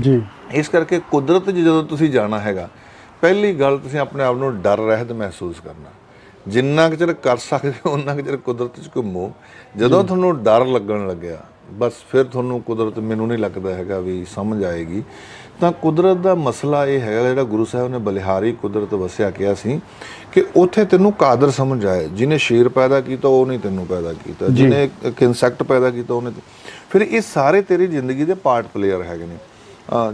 ਜੀ। ਇਸ ਕਰਕੇ ਕੁਦਰਤ ਜਦੋਂ ਤੁਸੀਂ ਜਾਣਾ ਹੈਗਾ ਪਹਿਲੀ ਗੱਲ ਤੁਸੀਂ ਆਪਣੇ ਆਪ ਨੂੰ ਡਰ ਰਹਿਤ ਮਹਿਸੂਸ ਕਰਨਾ। ਜਿੰਨਾ ਕੁ ਚਿਰ ਕਰ ਸਕਦੇ ਹੋ ਉਹਨਾਂ ਕੁ ਚਿਰ ਕੁਦਰਤ 'ਚ ਘੁੰਮੋ। ਜਦੋਂ ਤੁਹਾਨੂੰ ਡਰ ਲੱਗਣ ਲੱਗਿਆ ਬਸ ਫਿਰ ਤੁਹਾਨੂੰ ਕੁਦਰਤ ਮੈਨੂੰ ਨਹੀਂ ਲੱਗਦਾ ਹੈਗਾ ਵੀ ਸਮਝ ਆਏਗੀ। ਤਾਂ ਕੁਦਰਤ ਦਾ ਮਸਲਾ ਇਹ ਹੈਗਾ ਜਿਹੜਾ ਗੁਰੂ ਸਾਹਿਬ ਨੇ ਬਲਿਹਾਰੀ ਕੁਦਰਤ ਵਸਿਆ ਕਿਹਾ ਸੀ ਕਿ ਉੱਥੇ ਤੈਨੂੰ ਕਾਦਰ ਸਮਝ ਆਏ। ਜਿਹਨੇ ਸ਼ੇਰ ਪੈਦਾ ਕੀਤਾ ਉਹ ਨਹੀਂ ਤੈਨੂੰ ਪੈਦਾ ਕੀਤਾ। ਜਿਹਨੇ ਇੱਕ ਇਨਸੈਕਟ ਪੈਦਾ ਕੀਤਾ ਉਹਨੇ ਫਿਰ ਇਹ ਸਾਰੇ ਤੇਰੀ ਜ਼ਿੰਦਗੀ ਦੇ ਪਾਰਟ ਪਲੇਅਰ ਹੈਗੇ ਨੇ।